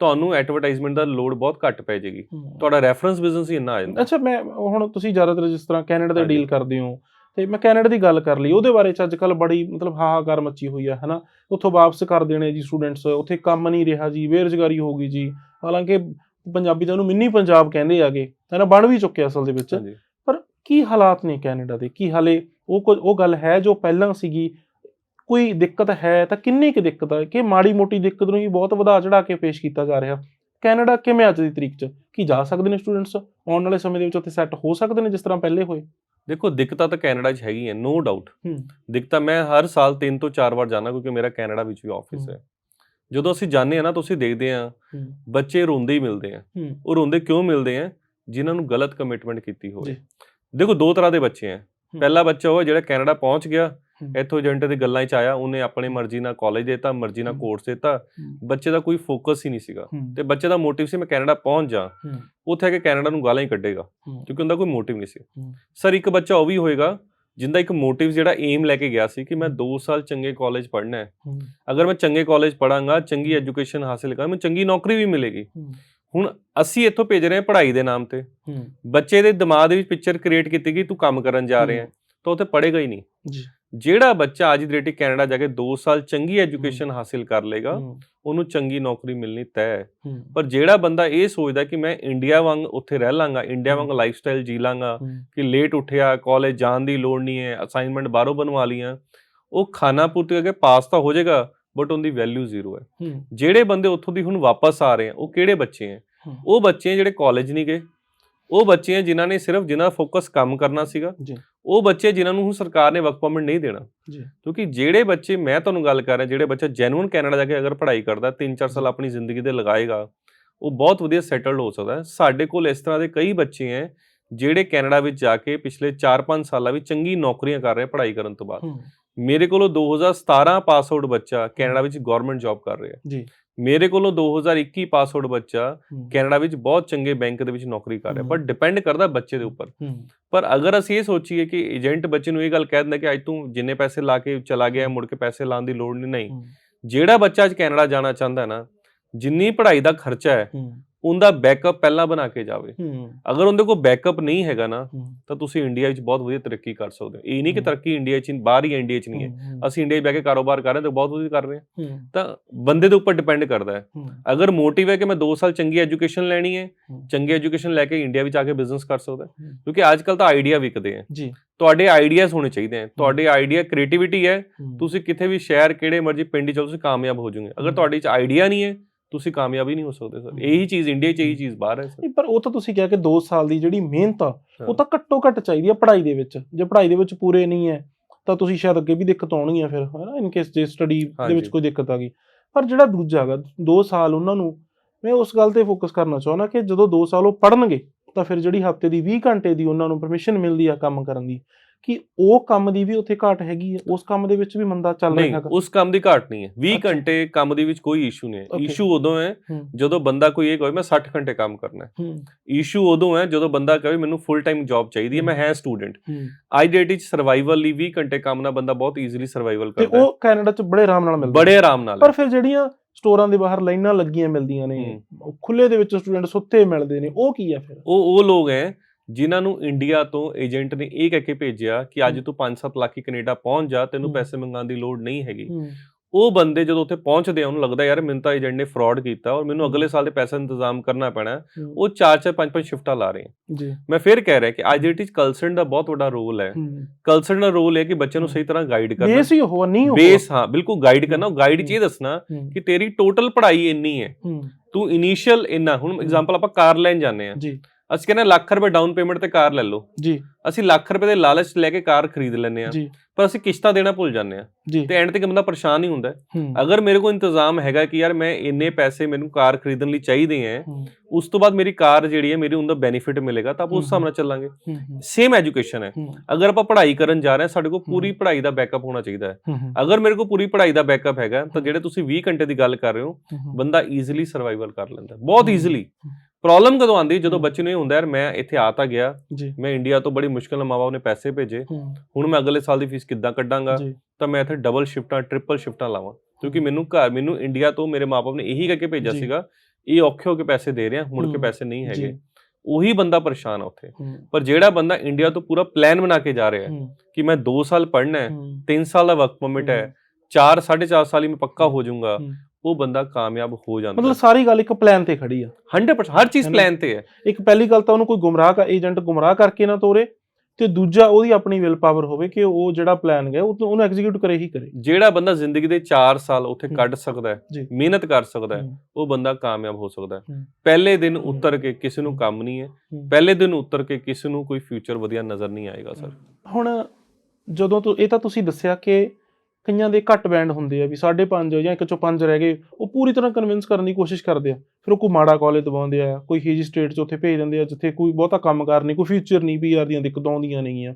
ਤੁਹਾਨੂੰ ਐਡਵਰਟਾਈਜ਼ਮੈਂਟ ਦਾ ਲੋਡ ਬਹੁਤ ਘੱਟ ਪੈ ਜਾਏਗੀ ਹੂੰ। ਤੁਹਾਡਾ ਰੈਫਰੈਂਸ ਬਿਜ਼ਨਸ ਹੀ ਇੰਨਾ ਆ ਜਾਂਦਾ ਅੱਛਾ ਮੈਂ ਹੁਣ ਤੁਸੀਂ ਜ਼ਿਆਦਾਤਰ ਜਿਸ ਤਰ੍ਹਾਂ ਕੈਨੇਡਾ ਦੇ। ਡੀਲ ਕਰਦੇ ਹੋ ਤੇ ਮੈਂ ਕੈਨੇਡਾ ਦੀ ਗੱਲ ਕਰ ਲਈ ਉਹਦੇ ਬਾਰੇ ਚ ਅੱਜ ਕੱਲ ਬੜੀ ਮਤਲਬ ਹਾਹਾਕਾਰ ਮੱਚੀ ਹੋਈ ਆ ਹਨਾ ਉੱਥੋਂ ਵਾਪਸ ਕਰ ਦੇਣੇ ਜੀ ਸਟੂਡੈਂਟਸ ਉੱਥੇ ਕੰਮ ਨਹੀਂ ਰਿਹਾ ਜੀ ਬੇਰੁਜ਼ਗਾਰੀ ਹੋ ਗਈ ਜੀ। ਹਾਲਾਂਕਿ ਪੰਜਾਬੀ ਤਾਂ ਉਹਨੂੰ ਮਿੰਨੀ ਪੰਜਾਬ ਕਹਿੰਦੇ ਆਗੇ ਹਨਾ ਬਣ ਵੀ ਚੁੱਕਿਆ ਅਸਲ ਦੇ ਵਿੱਚ। ਪਰ ਕੀ ਹਾਲਾਤ ਨੇ ਕੈਨੇਡਾ ਦੇ? ਕੀ ਹਾਲੇ ਉਹ ਕੁਝ ਉਹ ਗੱਲ ਹੈ ਜੋ ਪਹਿਲਾਂ ਸੀਗੀ ਕੋਈ ਦਿੱਕਤ ਹੈ ਤਾਂ ਕਿੰਨੀ ਕੁ ਦਿੱਕਤ ਹੈ ਕਿ ਮਾੜੀ ਮੋਟੀ ਦਿੱਕਤ ਨੂੰ ਹੀ ਬਹੁਤ ਵਧਾ ਚੜਾ ਕੇ ਪੇਸ਼ ਕੀਤਾ ਜਾ ਰਿਹਾ। ਕੈਨੇਡਾ ਕਿਵੇਂ ਅੱਜ ਦੀ ਤਰੀਕ 'ਚ? ਕੀ ਜਾ ਸਕਦੇ ਨੇ ਸਟੂਡੈਂਟਸ ਆਉਣ ਵਾਲੇ ਸਮੇਂ ਦੇ ਵਿੱਚ ਉੱਥੇ ਸੈੱਟ ਹੋ ਸਕਦੇ ਨੇ ਜਿਸ ਤਰ੍ਹਾਂ ਪਹਿਲੇ ਹੋਏ? ਦੇਖੋ ਦਿੱਕਤਾਂ ਤਾਂ ਕੈਨੇਡਾ 'ਚ ਹੈਗੀਆਂ ਨੋ ਡਾਊਟ ਹੂੰ। ਦਿੱਕਤਾਂ ਮੈਂ ਹਰ ਸਾਲ ਤਿੰਨ ਤੋਂ ਚਾਰ ਵਾਰ ਜਾਣਾ ਕਿਉਂਕਿ ਮੇਰਾ ਕੈਨੇਡਾ ਵਿੱਚ ਵੀ ਆਫਿਸ ਹੂੰ। ਹੈ ਜਦੋਂ ਅਸੀਂ ਜਾਂਦੇ ਆ ਨਾ ਤੁਸੀਂ ਦੇਖਦੇ ਆ ਹੂੰ ਬੱਚੇ ਰੋਂਦੇ ਹੀ ਮਿਲਦੇ ਆ ਹੂੰ ਉਹ ਰੋਂਦੇ ਕਿਉਂ ਮਿਲਦੇ ਆ ਜਿਨ੍ਹਾਂ ਨੂੰ ਗਲਤ ਕਮਿਟਮੈਂਟ ਕੀਤੀ ਹੋਵੇ। ਦੇਖੋ ਦੋ ਤਰ੍ਹਾਂ ਦੇ ਬੱਚੇ ਆ ਪਹਿਲਾ ਬੱਚਾ ਉਹ ਹੈ ਜਿਹੜਾ ਕੈਨੇਡਾ ਪਹੁੰਚ ਗਿਆ ਹੂੰ। ਇੱਥੋਂ ਏਜੰਟ ਦੀ ਗੱਲਾਂ 'ਚ ਆਇਆ ਉਹਨੇ ਆਪਣੀ ਮਰਜ਼ੀ ਨਾਲ ਕਾਲਜ ਦਿੱਤਾ ਮਰਜ਼ੀ ਨਾਲ। ਕੋਰਸ ਦਿੱਤਾ। ਬੱਚੇ ਦਾ ਕੋਈ ਫੋਕਸ ਹੀ ਨਹੀਂ ਸੀਗਾ। ਤੇ ਬੱਚੇ ਦਾ ਮੋਟਿਵ ਸੀ ਮੈਂ ਕੈਨੇਡਾ ਪਹੁੰਚ ਜਾ। ਉੱਥੇ ਆ ਕੇ ਕੈਨੇਡਾ ਨੂੰ ਗਾਲਾਂ ਹੀ ਕੱਢੇਗਾ। ਕਿਉਂਕਿ ਉਹਦਾ ਕੋਈ ਮੋਟਿਵ ਨਹੀਂ ਸੀ। ਸਰ ਇੱਕ ਬੱਚਾ ਉਹ ਵੀ ਹੋਏਗਾ ਜਿੰਦਾ ਇੱਕ ਮੋਟਿਵ ਜਿਹੜਾ ਏਮ ਲੈ ਕੇ ਗਿਆ ਸੀ ਕਿ ਮੈਂ 2 ਸਾਲ ਚੰਗੇ ਕਾਲਜ ਪੜ੍ਹਨਾ ਹੈ। ਅਗਰ ਮੈਂ ਚੰਗੇ ਕਾਲਜ ਪੜਾਂਗਾ ਚੰਗੀ ਐਜੂਕੇਸ਼ਨ ਹਾਸਿਲ ਕਰਾਂ ਮੈਨੂੰ ਚੰਗੀ ਨੌਕਰੀ ਵੀ ਮਿਲੇਗੀ। ਹੁਣ ਅਸੀਂ ਇੱਥੋਂ ਭੇਜ ਰਹੇ ਹਾਂ ਪੜ੍ਹਾਈ ਦੇ ਨਾਮ ਤੇ। ਬੱਚੇ ਦੇ ਦਿਮਾਗ ਦੇ ਵਿੱਚ ਪਿਕਚਰ ਕ੍ਰੀਏਟ ਕੀਤੀ ਗਈ ਤੂੰ ਕੰਮ ਕਰਨ ਜਾ ਰਿਹਾ ਹੈ ਤਾਂ ਉੱਥੇ ਪੜ੍ਹੇਗਾ ਹੀ ਨਹੀਂ। ਜੀ। ਜਿਹੜਾ ਬੱਚਾ ਅੱਜ 'ਚ ਕੈਨੇਡਾ ਜਾ ਕੇ 2 ਸਾਲ ਚੰਗੀ ਐਜੂਕੇਸ਼ਨ ਹਾਸਿਲ ਕਰ ਲੇਗਾ। ਉਹਨੂੰ ਚੰਗੀ ਨੌਕਰੀ ਮਿਲਣੀ ਤੈਅ ਹੈ। ਪਰ ਜਿਹੜਾ ਬੰਦਾ ਇਹ ਸੋਚਦਾ ਕਿ ਮੈਂ ਇੰਡੀਆ ਵਾਂਗ ਉੱਥੇ ਰਹਿ ਲਾਂਗਾ ਇੰਡੀਆ ਵਾਂਗ ਹੂੰ। ਲਾਈਫਸਟਾਈਲ ਜੀ ਲਾਂਗਾ। ਕਿ ਲੇਟ ਉੱਠਿਆ ਕਾਲਜ ਜਾਣ ਦੀ ਲੋੜ ਨਹੀਂ ਹੈ ਅਸਾਈਨਮੈਂਟ ਬਾਹਰੋਂ ਬਣਵਾ ਲੀਆਂ ਉਹ ਖਾਣਾ ਪੂਰਤੀ ਕਰਕੇ ਪਾਸ ਤਾਂ ਹੋ ਜਾਏਗਾ ਬਟ ਉਹਦੀ ਵੈਲਿਊ ਜ਼ੀਰੋ ਹੈ। ਜਿਹੜੇ ਬੰਦੇ ਉੱਥੋਂ ਦੀ ਹੁਣ ਵਾਪਸ ਆ ਰਹੇ ਆ ਉਹ ਕਿਹੜੇ ਬੱਚੇ ਹੂੰ। ਉਹ ਬੱਚੇ ਆ ਜਿਹੜੇ ਕਾਲਜ ਨਹੀਂ ਗਏ ਉਹ ਬੱਚੇ ਆ ਜਿਨ੍ਹਾਂ ਨੇ ਸਿਰਫ ਜਿਨ੍ਹਾਂ ਦਾ ਫੋਕਸ ਕੰਮ ਕਰਨਾ ਸੀਗਾ ਜੀ। ਉਹ ਬੱਚੇ ਜਿਨ੍ਹਾਂ ਨੂੰ ਸਰਕਾਰ ਨੇ ਵਰਕ ਪਰਮਿਟ ਨਹੀਂ ਦੇਣਾ ਜੀ। ਕਿਉਂਕਿ ਜਿਹੜੇ ਬੱਚੇ ਮੈਂ ਤੁਹਾਨੂੰ ਗੱਲ ਕਰ ਰਿਹਾ ਜਿਹੜੇ ਬੱਚਾ ਜੈਨੂਇਨ ਕੈਨੇਡਾ ਜਾ ਕੇ ਅਗਰ ਪੜ੍ਹਾਈ ਕਰਦਾ 3-4 ਸਾਲ ਆਪਣੀ ਜ਼ਿੰਦਗੀ ਦੇ ਲਗਾਏਗਾ ਉਹ ਬਹੁਤ ਵਧੀਆ ਸੈਟਲਡ ਹੋ ਸਕਦਾ ਹੈ ਸਾਡੇ ਕੋਲ ਇਸ ਤਰ੍ਹਾਂ ਦੇ ਕਈ ਬੱਚੇ ਹੈ ਜਿਹੜੇ ਕੈਨੇਡਾ ਵਿੱਚ ਜਾ ਕੇ ਪਿਛਲੇ 4-5 ਸਾਲਾਂ ਵਿੱਚ ਚੰਗੀ ਨੌਕਰੀਆਂ ਕਰ ਰਹੇ ਪੜ੍ਹਾਈ ਕਰਨ ਤੋਂ ਬਾਅਦ। ਮੇਰੇ ਕੋਲੋਂ 2017 ਪਾਸ ਆਊਟ ਬੱਚਾ ਕੈਨੇਡਾ ਵਿੱਚ ਗਵਰਨਮੈਂਟ ਜੌਬ ਕਰ ਰਿਹਾ ਜੀ। ਮੇਰੇ ਕੋਲੋਂ 2021 ਪਾਸ ਆਊਟ ਬੱਚਾ। ਕੈਨੇਡਾ ਵਿੱਚ ਬਹੁਤ ਚੰਗੇ ਬੈਂਕ ਦੇ ਵਿੱਚ ਨੌਕਰੀ ਕਰ ਰਿਹਾ। ਪਰ ਡਿਪੈਂਡ ਕਰਦਾ ਬੱਚੇ ਦੇ ਉੱਪਰ। ਪਰ ਅਗਰ ਅਸੀਂ ਇਹ ਸੋਚੀਏ ਕਿ ਏਜੰਟ ਬੱਚੇ ਨੂੰ ਇਹ ਗੱਲ ਕਹਿ ਦਿੰਦਾ ਕਿ ਅੱਜ ਤੂੰ ਜਿੰਨੇ ਪੈਸੇ ਲਾ ਕੇ ਚਲਾ ਗਿਆ ਮੁੜ ਕੇ ਪੈਸੇ ਲਾਉਣ ਦੀ ਲੋੜ ਨਹੀਂ। ਜਿਹੜਾ ਬੱਚਾ ਅੱਜ ਕੈਨੇਡਾ ਜਾਣਾ ਚਾਹੁੰਦਾ ਨਾ ਜਿੰਨੀ ਪੜ੍ਹਾਈ ਦਾ ਖਰਚਾ ਹੂੰ। ਉਹਦਾ ਬੈਕਅਪ ਪਹਿਲਾਂ ਬਣਾ ਕੇ ਜਾਵੇ। ਅਗਰ ਉਹਦੇ ਕੋਲ ਬੈਕਅਪ ਨਹੀਂ ਹੈਗਾ ਨਾ। ਤਾਂ ਤੁਸੀਂ ਇੰਡੀਆ ਵਿੱਚ ਬਹੁਤ ਵਧੀਆ ਤਰੱਕੀ ਕਰ ਸਕਦੇ ਹੋ ਇਹ ਨਹੀਂ ਕਿ। ਤਰੱਕੀ ਇੰਡੀਆ 'ਚ ਬਾਹਰ ਹੀ ਇੰਡੀਆ 'ਚ ਨਹੀਂ ਹੈ। ਅਸੀਂ ਇੰਡੀਆ 'ਚ ਬਹਿ ਕੇ ਕਾਰੋਬਾਰ ਕਰ ਰਹੇ ਤਾਂ ਬਹੁਤ ਵਧੀਆ ਕਰ ਰਹੇ ਹਾਂ। ਤਾਂ ਬੰਦੇ ਦੇ ਉੱਪਰ ਡਿਪੈਂਡ ਕਰਦਾ ਹੈ। ਅਗਰ ਮੋਟਿਵ ਹੈ ਕਿ ਮੈਂ 2 ਸਾਲ ਚੰਗੀ ਐਜੂਕੇਸ਼ਨ ਲੈਣੀ ਹੈ। ਚੰਗੀ ਐਜੂਕੇਸ਼ਨ ਲੈ ਕੇ ਇੰਡੀਆ ਵਿੱਚ ਆ ਕੇ ਬਿਜ਼ਨਸ ਕਰ ਸਕਦਾ। ਕਿਉਂਕਿ ਅੱਜ ਕੱਲ ਤਾਂ ਆਈਡੀਆ ਵਿਕਦੇ ਆ ਜੀ ਤੁਹਾਡੇ ਆਈਡੀਆਜ਼ ਹੋਣੇ ਚਾਹੀਦੇ ਆ ਤੁਹਾਡੇ ਆਈਡੀਆ ਕ੍ਰੀਏਟੀਵਿਟੀ ਹੈ। ਤੁਸੀਂ ਕਿਤੇ ਵੀ ਸ਼ਹਿਰ ਕਿਹੜੇ ਮਰਜ਼ੀ ਪਿੰਡ 'ਚ ਤੁਸੀਂ ਕਾਮਯਾਬ ਹੋ ਜਾਓਗੇ ਅਗਰ। ਤੁਹਾਡੇ 'ਚ ਆਈਡੀਆ ਨਹੀਂ ਹੈ ਤੁਸੀਂ ਕਾਮਯਾਬ ਹੀ ਨਹੀਂ ਹੋ ਸਕਦੇ ਸਰ। ਇਹੀ ਚੀਜ਼ ਇੰਡੀਆ 'ਚ ਇਹੀ ਚੀਜ਼ ਬਾਹਰ ਹੈ ਸਰ ਨਹੀਂ ਪਰ ਉਹ ਤਾਂ ਤੁਸੀਂ ਕਿਹਾ ਕਿ 2 ਸਾਲ ਦੀ ਜਿਹੜੀ ਮਿਹਨਤ ਆ। ਉਹ ਤਾਂ ਘੱਟੋ ਘੱਟ ਚਾਹੀਦੀ ਆ ਪੜ੍ਹਾਈ ਦੇ ਵਿੱਚ ਜੇ ਪੜ੍ਹਾਈ ਦੇ ਵਿੱਚ ਪੂਰੇ ਨਹੀਂ ਹੈ ਤਾਂ ਤੁਸੀਂ ਸ਼ਾਇਦ ਅੱਗੇ ਵੀ ਦਿੱਕਤ ਆਉਣੀ ਆ ਫਿਰ ਹੈ ਨਾ ਇਨ ਕੇਸ ਜੇ ਸਟੱਡੀ ਦੇ ਵਿੱਚ। ਕੋਈ ਦਿੱਕਤ ਆ ਗਈ ਪਰ ਜਿਹੜਾ ਦੂਜਾ ਹੈਗਾ 2 ਸਾਲ ਉਹਨਾਂ ਨੂੰ ਮੈਂ ਉਸ ਗੱਲ ਤੇ ਫੋਕਸ ਕਰਨਾ ਚਾਹੁੰਦਾ ਕਿ ਜਦੋਂ 2 ਸਾਲ ਉਹ ਪੜ੍ਹਨਗੇ ਤਾਂ ਫਿਰ ਜਿਹੜੀ ਹਫ਼ਤੇ ਦੀ 20 ਘੰਟੇ ਦੀ ਉਹਨਾਂ ਨੂੰ ਪਰਮਿਸ਼ਨ ਮਿਲਦੀ ਆ ਕੰਮ ਕਰਨ ਦੀ ਕਿ ਉਹ ਕੰਮ ਦੀ ਵੀ ਉੱਥੇ ਘਾਟ ਹੈਗੀ ਹੈ ਉਸ ਕੰਮ ਦੇ ਵਿੱਚ ਵੀ ਮੰਦਾ ਚੱਲ ਰਿਹਾ ਹੈਗਾ। ਉਸ ਕੰਮ ਦੀ ਘਾਟ ਨਹੀਂ ਹੈ। 20 ਅੱਛਾ। ਘੰਟੇ ਕੰਮ ਦੇ ਵਿੱਚ ਕੋਈ ਇਸ਼ੂ ਨਹੀਂ ਹੈ. ਇਸ਼ੂ ਉਦੋਂ ਹੈ ਹੂੰ। ਜਦੋਂ ਬੰਦਾ ਕੋਈ ਇਹ ਕਹੇ ਮੈਂ 60 ਘੰਟੇ ਕੰਮ ਕਰਨਾ ਹੈ। ਹੂੰ। ਇਸ਼ੂ ਉਦੋਂ ਹੈ ਜਦੋਂ ਬੰਦਾ ਕਹੇ ਮੈਨੂੰ ਫੁੱਲ ਟਾਈਮ ਜੌਬ ਚਾਹੀਦੀ ਹੈ ਮੈਂ ਹੈ। ਸਟੂਡੈਂਟ ਹੂੰ। ਦੇ ਡੇਟ ਵਿੱਚ ਸਰਵਾਈਵਲ ਲਈ 20 ਘੰਟੇ ਕੰਮ ਨਾਲ ਬੰਦਾ ਬਹੁਤ ਈਜ਼ੀਲੀ ਸਰਵਾਈਵਲ ਤੇ ਕਰਦਾ ਹੈ। ਉਹ ਕੈਨੇਡਾ 'ਚ ਬੜੇ ਆਰਾਮ ਨਾਲ ਮਿਲਦਾ ਬੜੇ ਆਰਾਮ ਨਾਲ ਪਰ ਫਿਰ ਜਿਹੜੀਆਂ ਸਟੋਰਾਂ ਦੇ ਬਾਹਰ ਲਾਈਨਾਂ ਲੱਗੀਆਂ ਮਿਲਦੀਆਂ ਨੇ ਖੁੱਲੇ ਦੇ ਵਿੱਚ ਸਟੂਡੈਂਟ ਸੁੱਤੇ ਮਿਲਦੇ ਨੇ ਉਹ ਕੀ ਆ ਫਿਰ? ਉਹ ਉਹ ਲੋਕ ਹੈ ਜਿਨ੍ਹਾਂ ਨੂੰ ਇੰਡੀਆ ਤੋਂ ਏਜੰਟ ਨੇ ਇਹ ਕਹਿ ਕੇ ਭੇਜਿਆ ਕਿ ਅੱਜ ਹੂੰ। ਤੂੰ 5-7 ਲੱਖ ਹੀ ਕੈਨੇਡਾ ਪਹੁੰਚ ਜਾ ਤੈਨੂੰ ਹੂੰ। ਪੈਸੇ ਮੰਗਾਉਣ ਦੀ ਲੋੜ ਨਹੀਂ ਹੈਗੀ। ਹੂੰ। ਉਹ ਬੰਦੇ ਜਦੋਂ ਉੱਥੇ ਪਹੁੰਚਦੇ ਆ ਉਹਨੂੰ ਲੱਗਦਾ ਯਾਰ ਮੈਨੂੰ ਤਾਂ ਏਜੰਟ ਨੇ ਫਰਾਡ ਕੀਤਾ ਔਰ ਮੈਨੂੰ ਹੂੰ। ਅਗਲੇ ਸਾਲ ਦੇ ਪੈਸੇ ਦਾ ਇੰਤਜ਼ਾਮ ਕਰਨਾ ਪੈਣਾ। ਹੈ। ਹੂੰ, ਉਹ 4-4 5-5 ਸ਼ਿਫਟਾਂ ਲਾ ਰਹੇ ਹੈ ਜੀ। ਮੈਂ ਫਿਰ ਕਹਿ ਰਿਹਾ ਕਿ ਵਿੱਚ ਕਲਸਨ ਦਾ ਬਹੁਤ ਵੱਡਾ ਰੋਲ ਹੈ। ਹੂੰ। ਕਲਸਨ ਦਾ ਰੋਲ ਹੈ ਕਿ ਬੱਚੇ ਨੂੰ ਸਹੀ ਤਰ੍ਹਾਂ ਗਾਈਡ ਕਰਨਾ। ਬੇਸ ਹੀ ਨਹੀਂ ਉਹ। ਬੇਸ ਹਾਂ ਬਿਲਕੁਲ ਗਾਈਡ ਕਰਨਾ। ਉਹ ਗਾਈਡ 'ਚ ਇਹ ਦੱਸਣਾ ਹੂੰ, ਕਿ ਤੇਰੀ ਟੋਟਲ ਪੜ੍ਹਾਈ ਇੰਨੀ ਹੈ। ਹੂੰ। ਤੂੰ ਇਨੀਸ਼ੀਅਲ ਇੰਨਾ। ਹੁਣ ਐਗਜ਼ਾਮਪਲ ਆਪਾਂ ਕਾਰ ਲੈਣ ਜਾਂਦੇ ਆ। ਜੀ। ਅਸੀਂ ਕਹਿੰਦੇ ਲੱਖ ਰੁਪਏ ਡਾਊਨ ਪੇਮੈਂਟ ਤੇ ਕਾਰ ਲੈ ਲਓ। ਜੀ। ਅਸੀਂ ਲੱਖ ਰੁਪਏ ਦੇ ਲਾਲਚ ਲੈ ਕੇ ਕਾਰ ਖਰੀਦ ਲੈਂਦੇ ਆ ਜੀ। ਪਰ ਅਸੀਂ ਕਿਸ਼ਤਾਂ ਦੇਣਾ ਭੁੱਲ ਜਾਂਦੇ ਆ ਤੇ ਐਂਡ ਤੇ ਬੰਦਾ ਪਰੇਸ਼ਾਨ ਹੀ ਹੁੰਦਾ। ਅਗਰ ਮੇਰੇ ਕੋਲ ਇੰਤਜ਼ਾਮ ਹੈਗਾ ਕਿ ਯਾਰ ਮੈਂ ਇੰਨੇ ਪੈਸੇ ਮੈਨੂੰ ਕਾਰ ਖਰੀਦਣ ਲਈ ਚਾਹੀਦੇ ਹੂੰ, ਉਸ ਤੋਂ ਬਾਅਦ ਮੇਰੀ ਕਾਰ ਜਿਹੜੀ ਹੈ ਮੇਰੀ ਉਹਦਾ ਬੈਨੀਫਿਟ ਮਿਲੇਗਾ ਤਾਂ ਆਪਾਂ ਉਸ ਹਿਸਾਬ। ਨਾਲ ਚੱਲਾਂਗੇ। ਸੇਮ ਐਜੂਕੇਸ਼ਨ ਹੈ। ਅਗਰ ਆਪਾਂ ਪੜ੍ਹਾਈ ਕਰਨ ਜਾ ਰਹੇ ਹਾਂ ਸਾਡੇ ਕੋਲ ਪੂਰੀ। ਪੜ੍ਹਾਈ ਦਾ ਬੈਕਅਪ ਹੋਣਾ ਚਾਹੀਦਾ ਹੈ। ਅਗਰ ਮੇਰੇ ਕੋਲ ਪੂਰੀ ਪੜ੍ਹਾਈ ਦਾ ਬੈਕਅਪ ਹੈਗਾ ਤਾਂ। ਜਿਹੜੇ ਤੁਸੀਂ 20 ਘੰਟੇ ਦੀ ਗੱਲ ਕਰ ਰਹੇ ਹੋ ਬੰਦਾ ਈਜ਼ੀਲੀ ਸਰਵਾਈਵਲ ਕਰ ਲੈਂਦਾ ਬਹੁਤ। ਈਜ਼ੀਲੀ ਪ੍ਰੋਬਲਮ ਕਦੋਂ ਆਉਂਦੀ? ਹੈ? ਜਦੋਂ। ਬੱਚੇ ਨੂੰ ਇਹ ਹੁੰਦਾ ਯਾਰ ਮੈਂ ਇੱਥੇ ਆ ਤਾਂ ਗਿਆ। ਮੈਂ ਇੰਡੀਆ ਤੋਂ ਬੜੀ ਮੁਸ਼ਕਲ ਨਾਲ ਮਾਵਾ ਨੇ ਪੈਸੇ ਭੇਜੇ। ਹੁਣ ਮੈਂ ਅਗਲੇ ਸਾਲ ਦੀ ਫੀਸ ਕਿੱਦਾਂ ਕੱਢਾਂਗਾ? ਤਾਂ ਮੈਂ ਇੱਥੇ ਡਬਲ ਸ਼ਿਫਟਾਂ ਟ੍ਰਿਪਲ ਸ਼ਿਫਟਾਂ ਲਾਵਾਂ। ਕਿਉਂਕਿ ਮੈਨੂੰ ਘਰ ਮੈਨੂੰ ਇੰਡੀਆ ਤੋਂ ਮੇਰੇ ਮਾਪੇ ਨੇ ਇਹੀ ਕਹਿ ਕੇ ਭੇਜਿਆ। ਸੀਗਾ ਇਹ ਔਖੇ ਹੋ ਕੇ ਪੈਸੇ ਦੇ ਰਹੇ ਮੁੜ ਕੇ। ਪੈਸੇ ਨਹੀਂ ਹੈਗੇ। ਉਹੀ ਬੰਦਾ ਪਰੇਸ਼ਾਨ ਆ ਉੱਥੇ। ਪਰ ਜਿਹੜਾ ਬੰਦਾ ਇੰਡੀਆ ਤੋਂ ਪੂਰਾ ਪਲਾਨ ਬਣਾ ਕੇ ਜਾ ਰਿਹਾ ਹੈ ਕਿ ਮੈਂ 2 ਸਾਲ ਪੜ੍ਹਨਾ ਹੂੰ 3 ਸਾਲ ਦਾ ਵਰਕ ਪਰਮਿਟ ਹੈ। 4 4.5 ਸਾਲ ਹੀ ਮੈਂ ਪੱਕਾ ਹੋ ਜਾਊਂਗਾ। ਉਹ ਬੰਦਾ ਕਾਮਯਾਬ ਹੋ ਜਾਂਦਾ ਮਤਲਬ ਸਾਰੀ ਗੱਲ ਇੱਕ ਪਲਾਨ ਤੇ ਖੜੀ ਆ 100% ਹਰ ਚੀਜ਼? ਪਲਾਨ ਤੇ ਹੈ ਇੱਕ ਪਹਿਲੀ ਗੱਲ ਤਾਂ ਉਹਨੂੰ ਕੋਈ ਗੁੰਮਰਾਹ ਕਰ ਏਜੰਟ ਗੁੰਮਰਾਹ ਕਰਕੇ ਨਾ ਤੋਰੇ ਤੇ ਦੂਜਾ ਉਹਦੀ ਆਪਣੀ ਵਿਲ ਪਾਵਰ ਹੋਵੇ ਕਿ ਉਹ ਜਿਹੜਾ ਪਲਾਨ ਹੈ ਉਹ ਉਹਨੂੰ ਐਗਜ਼ੀਕਿਊਟ ਕਰੇ ਹੀ ਕਰੇ ਜਿਹੜਾ ਬੰਦਾ ਜ਼ਿੰਦਗੀ ਦੇ 4 ਸਾਲ ਉੱਥੇ। ਕੱਢ ਸਕਦਾ। ਹੈ ਮਿਹਨਤ ਕਰ ਸਕਦਾ ਹੈ ਉਹ ਬੰਦਾ ਕਾਮਯਾਬ ਹੋ ਸਕਦਾ ਹੈ। ਪਹਿਲੇ ਦਿਨ। ਉਤਰ ਕੇ ਕਿਸੇ ਨੂੰ ਕੰਮ ਨਹੀਂ ਹੂੰ। ਪਹਿਲੇ ਦਿਨ ਉਤਰ ਕੇ ਕਿਸੇ ਨੂੰ ਕੋਈ ਫਿਊਚਰ ਵਧੀਆ ਨਜ਼ਰ ਨਹੀਂ ਆਏਗਾ ਸਰ ਹੁਣ ਜਦੋਂ ਤੋਂ ਇਹ ਤਾਂ ਤੁਸੀਂ ਦੱਸਿਆ ਕਿ ਕਈਆਂ ਦੇ ਘੱਟ ਬੈਂਡ ਹੁੰਦੇ ਆ ਵੀ 5.5 ਜਾਂ ਇੱਕ ਚੋਂ ਪੰਜ ਰਹਿ ਗਏ ਉਹ ਪੂਰੀ ਤਰ੍ਹਾਂ ਕਨਵਿੰਸ ਕਰਨ ਦੀ ਕੋਸ਼ਿਸ਼ ਕਰਦੇ ਆ। ਫਿਰ ਉਹ ਕੋਈ ਮਾੜਾ ਕਾਲਜ ਦਵਾਉਂਦੇ ਆ ਕੋਈ ਹੀਜੀ ਸਟੇਟ 'ਚ ਉੱਥੇ ਭੇਜ ਦਿੰਦੇ ਆ ਜਿੱਥੇ ਕੋਈ ਬਹੁਤਾ ਕੰਮਕਾਰ ਨਹੀਂ ਕੋਈ ਫਿਊਚਰ ਨਹੀਂ ਪੀਆਰ ਦੀਆਂ ਦਿੱਕਤਾਂ ਆਉਂਦੀਆਂ ਨੇਗੀਆਂ।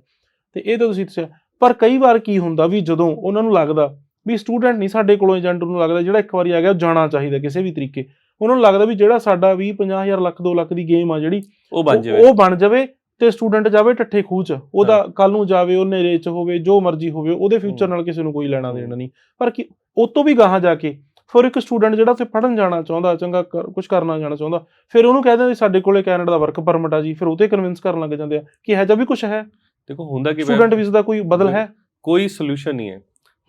ਤੇ ਇਹ ਤਾਂ ਤੁਸੀਂ ਦੱਸਿਆ। ਪਰ ਕਈ ਵਾਰ ਕੀ ਹੁੰਦਾ ਵੀ ਜਦੋਂ ਉਹਨਾਂ ਨੂੰ ਲੱਗਦਾ ਵੀ ਸਟੂਡੈਂਟ ਨਹੀਂ ਸਾਡੇ ਕੋਲੋਂ ਏਜੰਟ ਨੂੰ ਲੱਗਦਾ ਜਿਹੜਾ ਇੱਕ ਵਾਰੀ ਆ ਗਿਆ ਉਹ ਜਾਣਾ ਚਾਹੀਦਾ ਕਿਸੇ ਵੀ ਤਰੀਕੇ। ਉਹਨਾਂ ਨੂੰ ਲੱਗਦਾ ਵੀ ਜਿਹੜਾ ਸਾਡਾ 20 50000 ਲੱਖ 2 ਲੱਖ ਦੀ ਗੇਮ ਆ ਜਿਹੜੀ ਉਹ ਬਣ ਜਾਵੇ। ਉਹ ਬਣ ਜਾਵੇ ਤੇ ਸਟੂਡੈਂਟ ਜਾਵੇ ਠੱਠੇ ਖੂਹ ਚ ਉਹਦਾ ਕੱਲ ਨੂੰ ਜਾਵੇ ਉਹ ਨੇਰੇ ਚ ਹੋਵੇ ਜੋ ਮਰਜ਼ੀ ਹੋਵੇ ਉਹਦੇ ਫਿਊਚਰ। ਨਾਲ ਕਿਸੇ ਨੂੰ ਕੋਈ ਲੈਣਾ। ਦੇਣਾ ਨਹੀਂ। ਪਰ ਕੀ ਉਹ ਤੋਂ ਵੀ ਗਾਹਾਂ ਜਾ ਕੇ ਫਿਰ ਇੱਕ ਸਟੂਡੈਂਟ ਜਿਹੜਾ ਉੱਥੇ ਪੜਨ ਜਾਣਾ ਚਾਹੁੰਦਾ ਚੰਗਾ ਕੁਝ ਕਰਨਾ ਜਾਣਾ ਚਾਹੁੰਦਾ ਫਿਰ ਉਹਨੂੰ ਕਹਿੰਦੇ ਸਾਡੇ ਕੋਲੇ ਕੈਨੇਡਾ ਦਾ ਵਰਕ ਪਰਮਿਟ ਆ ਜੀ ਫਿਰ ਉਹ ਤੇ ਕਨਵਿੰਸ ਕਰਨ ਲੱਗ ਜਾਂਦੇ ਆ ਕਿ ਇਹ ਜਿਹਾ ਵੀ ਕੁਝ ਹੈ। ਦੇਖੋ ਹੁੰਦਾ ਕਿ ਸਟੂਡੈਂਟ ਵੀਜ਼ਾ ਦਾ ਕੋਈ ਬਦਲ ਹੈ? ਕੋਈ ਸੋਲੂਸ਼ਨ ਨਹੀਂ ਹੈ।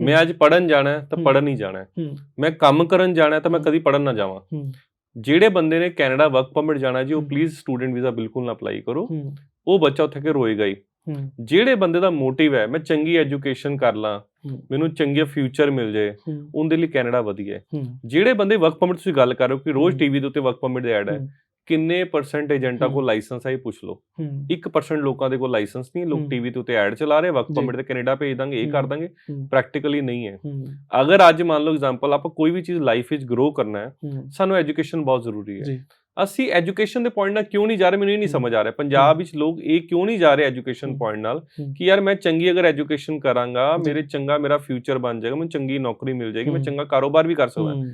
ਮੈਂ ਅੱਜ ਪੜਨ ਜਾਣਾ ਹੈ ਤਾਂ। ਪੜਨ ਹੀ ਜਾਣਾ ਹੈ। ਮੈਂ ਕੰਮ ਕਰਨ ਜਾਣਾ ਹੈ ਤਾਂ ਮੈਂ। ਕਦੀ ਪੜਨ ਨਾ ਜਾਵਾਂ। ਜਿਹੜੇ ਬੰਦੇ ਨੇ ਕੈਨੇਡਾ ਵਰਕ ਪਰਮਿਟ ਜਾਣਾ ਜੀ ਉਹ। ਪਲੀਜ਼ ਸਟੂਡੈਂਟ ਵੀਜ਼ਾ ਬਿਲਕੁਲ ਨਾ ਅਪਲਾਈ ਕਰੋ। ਉਹ ਬੱਚਾ ਉੱਥੇ ਕੇ ਰੋਏਗਾ ਹੀ ਜਿਹੜੇ ਬੰਦੇ ਦਾ ਮੋਟਿਵ ਹੈ ਮੈਂ ਚੰਗੀ ਐਜੂਕੇਸ਼ਨ ਕਰ ਲਾਂ। ਮੈਨੂੰ ਚੰਗਾ ਫਿਊਚਰ ਮਿਲ ਜਾਏ ਹੂੰ ਉਹਦੇ ਲਈ ਕੈਨੇਡਾ ਵਧੀਆ ਹੈ ਜਿਹੜੇ ਬੰਦੇ ਵਰਕ ਪਰਮਿਟ ਤੁਸੀਂ ਗੱਲ ਕਰ ਰਹੇ ਹੋ ਕਿ ਰੋਜ਼। ਟੀਵੀ ਦੇ ਉੱਤੇ ਵਰਕ ਪਰਮਿਟ ਦੇ ਐਡ ਹੈ। ਕਿੰਨੇ ਪਰਸੈਂਟ ਏਜੰਟਾਂ। ਕੋਲ ਲਾਇਸੈਂਸ ਹੈ ਇਹ ਪੁੱਛ ਲਓ ਹੂੰ 1% ਲੋਕਾਂ ਦੇ ਕੋਲ ਲਾਇਸੈਂਸ ਨਹੀਂ ਲੋਕ। ਟੀਵੀ ਦੇ ਉੱਤੇ ਐਡ ਚਲਾ ਰਹੇ ਵਰਕ ਜੀ। ਪਰਮਿਟ ਤੇ ਕੈਨੇਡਾ ਭੇਜ ਦਾਂਗੇ ਇਹ ਕਰ। ਦਾਂਗੇ ਪ੍ਰੈਕਟੀਕਲੀ ਨਹੀਂ ਹੈ ਅਗਰ ਅੱਜ ਮੰਨ ਲਓ ਐਗਜ਼ਾਮਪਲ ਆਪਾਂ ਕੋਈ ਵੀ ਚੀਜ਼ ਲਾਈਫ ਵਿੱਚ ਗਰੋ ਕਰਨਾ ਹੈ ਸਾਨੂੰ ਐਜੂਕੇਸ਼ਨ ਬਹੁਤ ਜ਼ਰੂਰੀ ਹੈ ਜੀ ਅਸੀਂ ਐਜੂਕੇਸ਼ਨ ਦੇ ਪੁਆਇੰਟ ਨਾਲ ਕਿਉਂ ਨਹੀਂ ਜਾ ਰਹੇ ਮੈਨੂੰ ਇਹ ਨਹੀਂ। ਸਮਝ ਆ ਰਿਹਾ ਪੰਜਾਬ। ਵਿੱਚ ਲੋਕ ਇਹ ਕਿਉਂ ਨਹੀਂ ਜਾ ਰਹੇ ਐਜੂਕੇਸ਼ਨ। ਪੁਆਇੰਟ ਨਾਲ। ਕਿ ਯਾਰ ਮੈਂ ਚੰਗੀ ਅਗਰ ਐਜੂਕੇਸ਼ਨ ਕਰਾਂਗਾ। ਮੇਰੇ ਚੰਗਾ ਮੇਰਾ ਫਿਊਚਰ ਬਣ ਜਾਏਗਾ ਮੈਨੂੰ ਚੰਗੀ ਨੌਕਰੀ ਮਿਲ ਜਾਏਗੀ ਮੈਂ। ਚੰਗਾ ਕਾਰੋਬਾਰ ਵੀ ਕਰ ਸਕਦਾ ਹੂੰ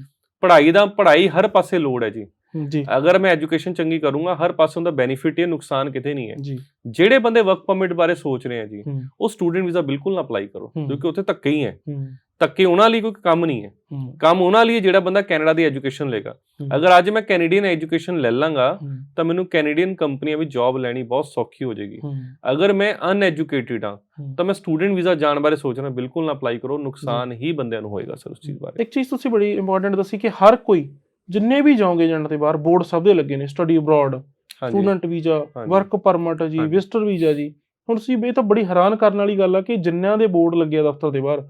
ਪੜ੍ਹਾਈ ਦਾ ਪੜ੍ਹਾਈ ਹਰ ਪਾਸੇ ਲੋੜ ਹੈ ਜੀ ਜੀ ਅਗਰ ਮੈਂ ਐਜੂਕੇਸ਼ਨ ਚੰਗੀ ਕਰੂੰਗਾ ਹਰ ਪਾਸੋਂ ਦਾ ਬੈਨੀਫਿਟ ਹੈ ਨੁਕਸਾਨ ਕਿਤੇ ਨਹੀਂ ਹੈ ਜੀ ਜਿਹੜੇ ਬੰਦੇ ਵਰਕ ਪਰਮਿਟ ਬਾਰੇ ਸੋਚ ਰਹੇ ਆ ਜੀ ਉਹ ਸਟੂਡੈਂਟ ਵੀਜ਼ਾ ਬਿਲਕੁਲ ਨਾ ਅਪਲਾਈ ਕਰੋ। ਕਿਉਂਕਿ ਉੱਥੇ ਧੱਕੇ ਹੀ ਹੈ ਧੱਕੇ ਉਹਨਾਂ ਲਈ ਕੋਈ ਕੰਮ ਨਹੀਂ ਹੈ। ਕੰਮ ਉਹਨਾਂ ਲਈ ਜਿਹੜਾ ਬੰਦਾ ਕੈਨੇਡਾ ਦੀ ਐਜੂਕੇਸ਼ਨ ਲੇਗਾ। ਅਗਰ ਅੱਜ ਮੈਂ ਕੈਨੇਡੀਅਨ ਐਜੂਕੇਸ਼ਨ ਲੈ ਲਾਂਗਾ ਤਾਂ ਮੈਨੂੰ ਕੈਨੇਡੀਅਨ ਕੰਪਨੀਆਂ ਵਿੱਚ ਜੌਬ ਲੈਣੀ ਬਹੁਤ ਸੌਖੀ ਹੋ ਜਾਏਗੀ। ਅਗਰ ਮੈਂ ਅਨਐਜੂਕੇਟਿਡ ਹਾਂ ਹੂੰ। ਤਾਂ ਮੈਂ ਸਟੂਡੈਂਟ ਵੀਜ਼ਾ ਜਾਣ ਬਾਰੇ ਸੋਚਣਾ ਬਿਲਕੁਲ ਨਾ ਅਪਲਾਈ ਕਰੋ ਨੁਕਸਾਨ ਹੀ। ਬੰਦਿਆਂ ਨੂੰ ਹੋਏਗਾ ਸਰ ਉਸ ਚੀਜ਼ ਬਾਰੇ। ਇੱਕ ਚੀਜ਼ ਤੁਸੀਂ ਬੜੀ ਇੰਪੋਰਟੈਂਟ ਦੱਸੀ ਕਿ ਹਰ ਕੋਈ ਜਿੰਨੇ ਵੀ ਜਾਓਗੇ ਏਜੰਟ ਦੇ ਬਾਹਰ ਬੋਰਡ ਸਭ ਦੇ ਲੱਗੇ ਨੇ study abroad student visa. Work permit ਜੀ। ਵਿਜ਼ਟਰ ਵੀਜ਼ਾ ਜੀ। ਹੁਣ ਤੁਸੀਂ ਇਹ ਤਾਂ ਬੜੀ ਹੈਰਾਨ ਕਰਨ ਵਾਲੀ ਗੱਲ ਆ ਕਿ ਜਿੰਨਿਆਂ ਦੇ ਬੋਰਡ ਲੱਗੇ ਆ ਦਫ਼ਤਰ ਦੇ ਬਾਹਰ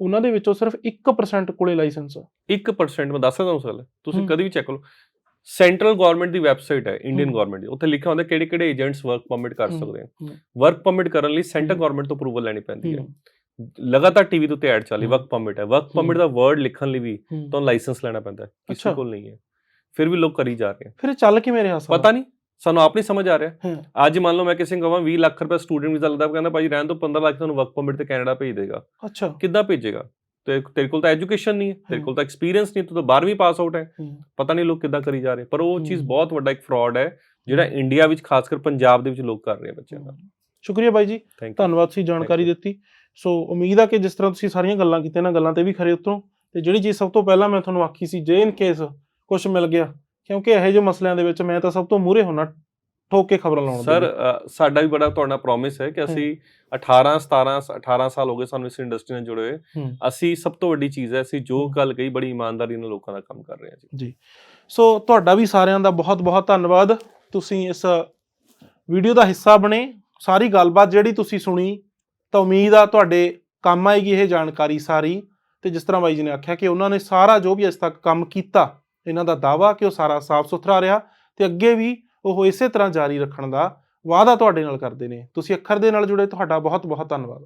ਉਹਨਾਂ ਦੇ ਵਿੱਚੋਂ ਸਿਰਫ 1% ਕੋਲੇ ਲਾਇਸੈਂਸ ਆ 1% ਮੈਂ ਦੱਸ ਸਕਦਾ ਹਾਂ ਗੱਲ ਤੁਸੀਂ। ਕਦੀ ਵੀ ਚੈੱਕ ਕਰੋ ਸੈਂਟਰਲ ਗਵਰਨਮੈਂਟ ਦੀ ਵੈਬਸਾਈਟ ਹੈ ਇੰਡੀਅਨ। ਗਵਰਨਮੈਂਟ ਦੀ ਉੱਥੇ ਲਿਖਿਆ ਹੁੰਦਾ ਕਿਹੜੇ ਕਿਹੜੇ ਏਜੰਟਸ ਵਰਕ ਪਰਮਿਟ ਕਰ। ਸਕਦੇ ਆ। ਵਰਕ ਪਰਮਿਟ ਕਰਨ ਲਈ ਸੈਂਟਰ। ਗਵਰਨਮੈਂਟ ਤੋਂ ਅਪਰੂਵਲ ਲੈਣੀ ਪੈਂਦੀ ਹੈ ਲਗਾਤਾਰ ਟੀਵੀ ਉੱਤੇ ਐਡ ਚੱਲੀ। ਵਰਕ ਪਰਮਿਟ ਹੈ ਵਰਕ ਪਰਮਿਟ ਦਾ ਵਰਡ ਲਿਖਣ ਲਈ ਵੀ। ਤੁਹਾਨੂੰ ਲਾਇਸੈਂਸ ਲੈਣਾ ਪੈਂਦਾ ਕਿਸੇ। ਕੋਲ ਨਹੀਂ ਹੈ ਫਿਰ ਵੀ ਲੋਕ ਕਰੀ ਜਾ ਰਹੇ ਹੈ ਫਿਰ ਚੱਲ ਕਿਵੇਂ ਰਿਹਾ ਸਾਰਾ ਪਤਾ ਨਹੀਂ ਸਾਨੂੰ ਆਪ ਨਹੀਂ ਸਮਝ ਆ ਰਿਹਾ। ਅੱਜ ਮੰਨ ਲਓ ਮੈਂ ਕਿਸੇ ਨੂੰ ਕਹਾਂ 20 ਲੱਖ ਰੁਪਏ ਸਟੂਡੈਂਟ ਵੀਜ਼ਾ ਲੱਗਦਾ ਕਹਿੰਦਾ ਭਾਈ ਰਹਿਣ ਤੋਂ 15 ਲੱਖ ਤੁਹਾਨੂੰ ਵਰਕ ਪਰਮਿਟ ਤੇ ਕੈਨੇਡਾ ਭੇਜ ਦੇਗਾ। ਅੱਛਾ। ਕਿੱਦਾਂ ਭੇਜੇਗਾ? ਤੇ ਤੇਰੇ ਕੋਲ ਤਾਂ ਐਜੂਕੇਸ਼ਨ ਨਹੀਂ ਹੈ ਤੇਰੇ। ਕੋਲ ਤਾਂ ਐਕਸਪੀਰੀਅੰਸ ਨਹੀਂ ਤੂੰ ਤਾਂ 12ਵੀਂ ਪਾਸ ਆਊਟ ਹੈ। ਪਤਾ ਨਹੀਂ ਲੋਕ ਕਿੱਦਾਂ ਕਰੀ ਜਾ ਰਹੇ ਪਰ ਉਹ ਚੀਜ਼। ਬਹੁਤ ਵੱਡਾ ਇੱਕ ਫਰਾਡ ਹੈ ਜਿਹੜਾ ਇੰਡੀਆ ਵਿੱਚ ਖਾਸ ਕਰ ਪੰਜਾਬ ਦੇ ਵਿੱਚ ਲੋਕ ਕਰ ਰਹੇ ਆ ਬੱਚਿਆਂ ਦਾ। ਸ਼ੁਕਰੀਆ ਬਾਈ ਜੀ ਧੰਨਵਾਦ ਤੁਸੀਂ ਜਾਣਕਾਰੀ. ਦਿੱਤੀ। ਸੋ ਉਮੀਦ ਆ ਕਿ ਜਿਸ ਤਰ੍ਹਾਂ ਤੁਸੀਂ ਸਾਰੀਆਂ ਗੱਲਾਂ ਕੀਤੀਆਂ ਨਾ ਗੱਲਾਂ ਤੇ ਵੀ ਖਰੇ ਉਤਰੋ। ਤੇ ਜਿਹੜੀ ਚੀਜ਼ ਸਭ ਤੋਂ ਪਹਿਲਾਂ ਮੈਂ ਤੁਹਾਨੂੰ ਆਖੀ ਸੀ ਜੇ ਇਨ ਕੇਸ ਕੁਝ ਮਿਲ ਗਿਆ ਕਿਉਂਕਿ ਇਹੋ ਜਿਹੇ ਮਸਲਿਆਂ ਦੇ ਵਿੱਚ ਮੈਂ ਤਾਂ ਸਭ ਤੋਂ ਮੂਹਰੇ ਹੁੰਨਾ ਠੋਕ ਕੇ ਖਬਰਾਂ ਲਾਉਣ ਦੇ ਸਰ ਸਾਡਾ ਵੀ ਬੜਾ ਤੁਹਾਡਾ ਪ੍ਰੋਮਿਸ ਹੈ ਕਿ ਅਸੀਂ 18 17 18 ਸਾਲ ਹੋ ਗਏ ਸਾਨੂੰ ਇਸ ਇੰਡਸਟਰੀ ਨਾਲ ਜੁੜੇ ਹੋਏ। ਅਸੀਂ ਸਭ ਤੋਂ ਵੱਡੀ ਚੀਜ਼ ਹੈ ਅਸੀਂ ਜੋ ਗੱਲ ਕਹੀ ਬੜੀ ਇਮਾਨਦਾਰੀ ਨਾਲ ਲੋਕਾਂ ਦਾ ਕੰਮ ਕਰ ਰਹੇ ਹਾਂ ਜੀ। ਸੋ ਤੁਹਾਡਾ ਵੀ ਸਾਰਿਆਂ ਦਾ ਬਹੁਤ ਬਹੁਤ ਧੰਨਵਾਦ। ਤੁਸੀਂ ਇਸ ਵੀਡੀਓ ਦਾ ਹਿੱਸਾ ਬਣੇ ਸਾਰੀ ਗੱਲਬਾਤ ਜਿਹੜੀ ਤੁਸੀਂ ਸੁਣੀ ਤਾਂ ਉਮੀਦ ਆ ਤੁਹਾਡੇ ਕੰਮ ਆਏਗੀ ਇਹ ਜਾਣਕਾਰੀ ਸਾਰੀ। ਤੇ ਜਿਸ ਤਰ੍ਹਾਂ ਬਾਈ ਜੀ ਨੇ ਆਖਿਆ ਕਿ ਉਹਨਾਂ ਨੇ ਸਾਰਾ ਜੋ ਵੀ ਅਜੇ ਤੱਕ ਕੰਮ ਕੀਤਾ ਇਹਨਾਂ ਦਾ ਦਾਵਾ ਕਿ ਉਹ ਸਾਰਾ ਸਾਫ਼ ਸੁਥਰਾ ਰਿਹਾ ਤੇ ਅੱਗੇ ਵੀ ਉਹ ਇਸੇ ਤਰ੍ਹਾਂ ਜਾਰੀ ਰੱਖਣ ਦਾ ਵਾਅਦਾ ਤੁਹਾਡੇ ਨਾਲ ਕਰਦੇ ਨੇ। ਤੁਸੀਂ ਅੱਖਰ ਦੇ ਨਾਲ ਜੁੜੇ, ਤੁਹਾਡਾ ਬਹੁਤ ਬਹੁਤ ਧੰਨਵਾਦ।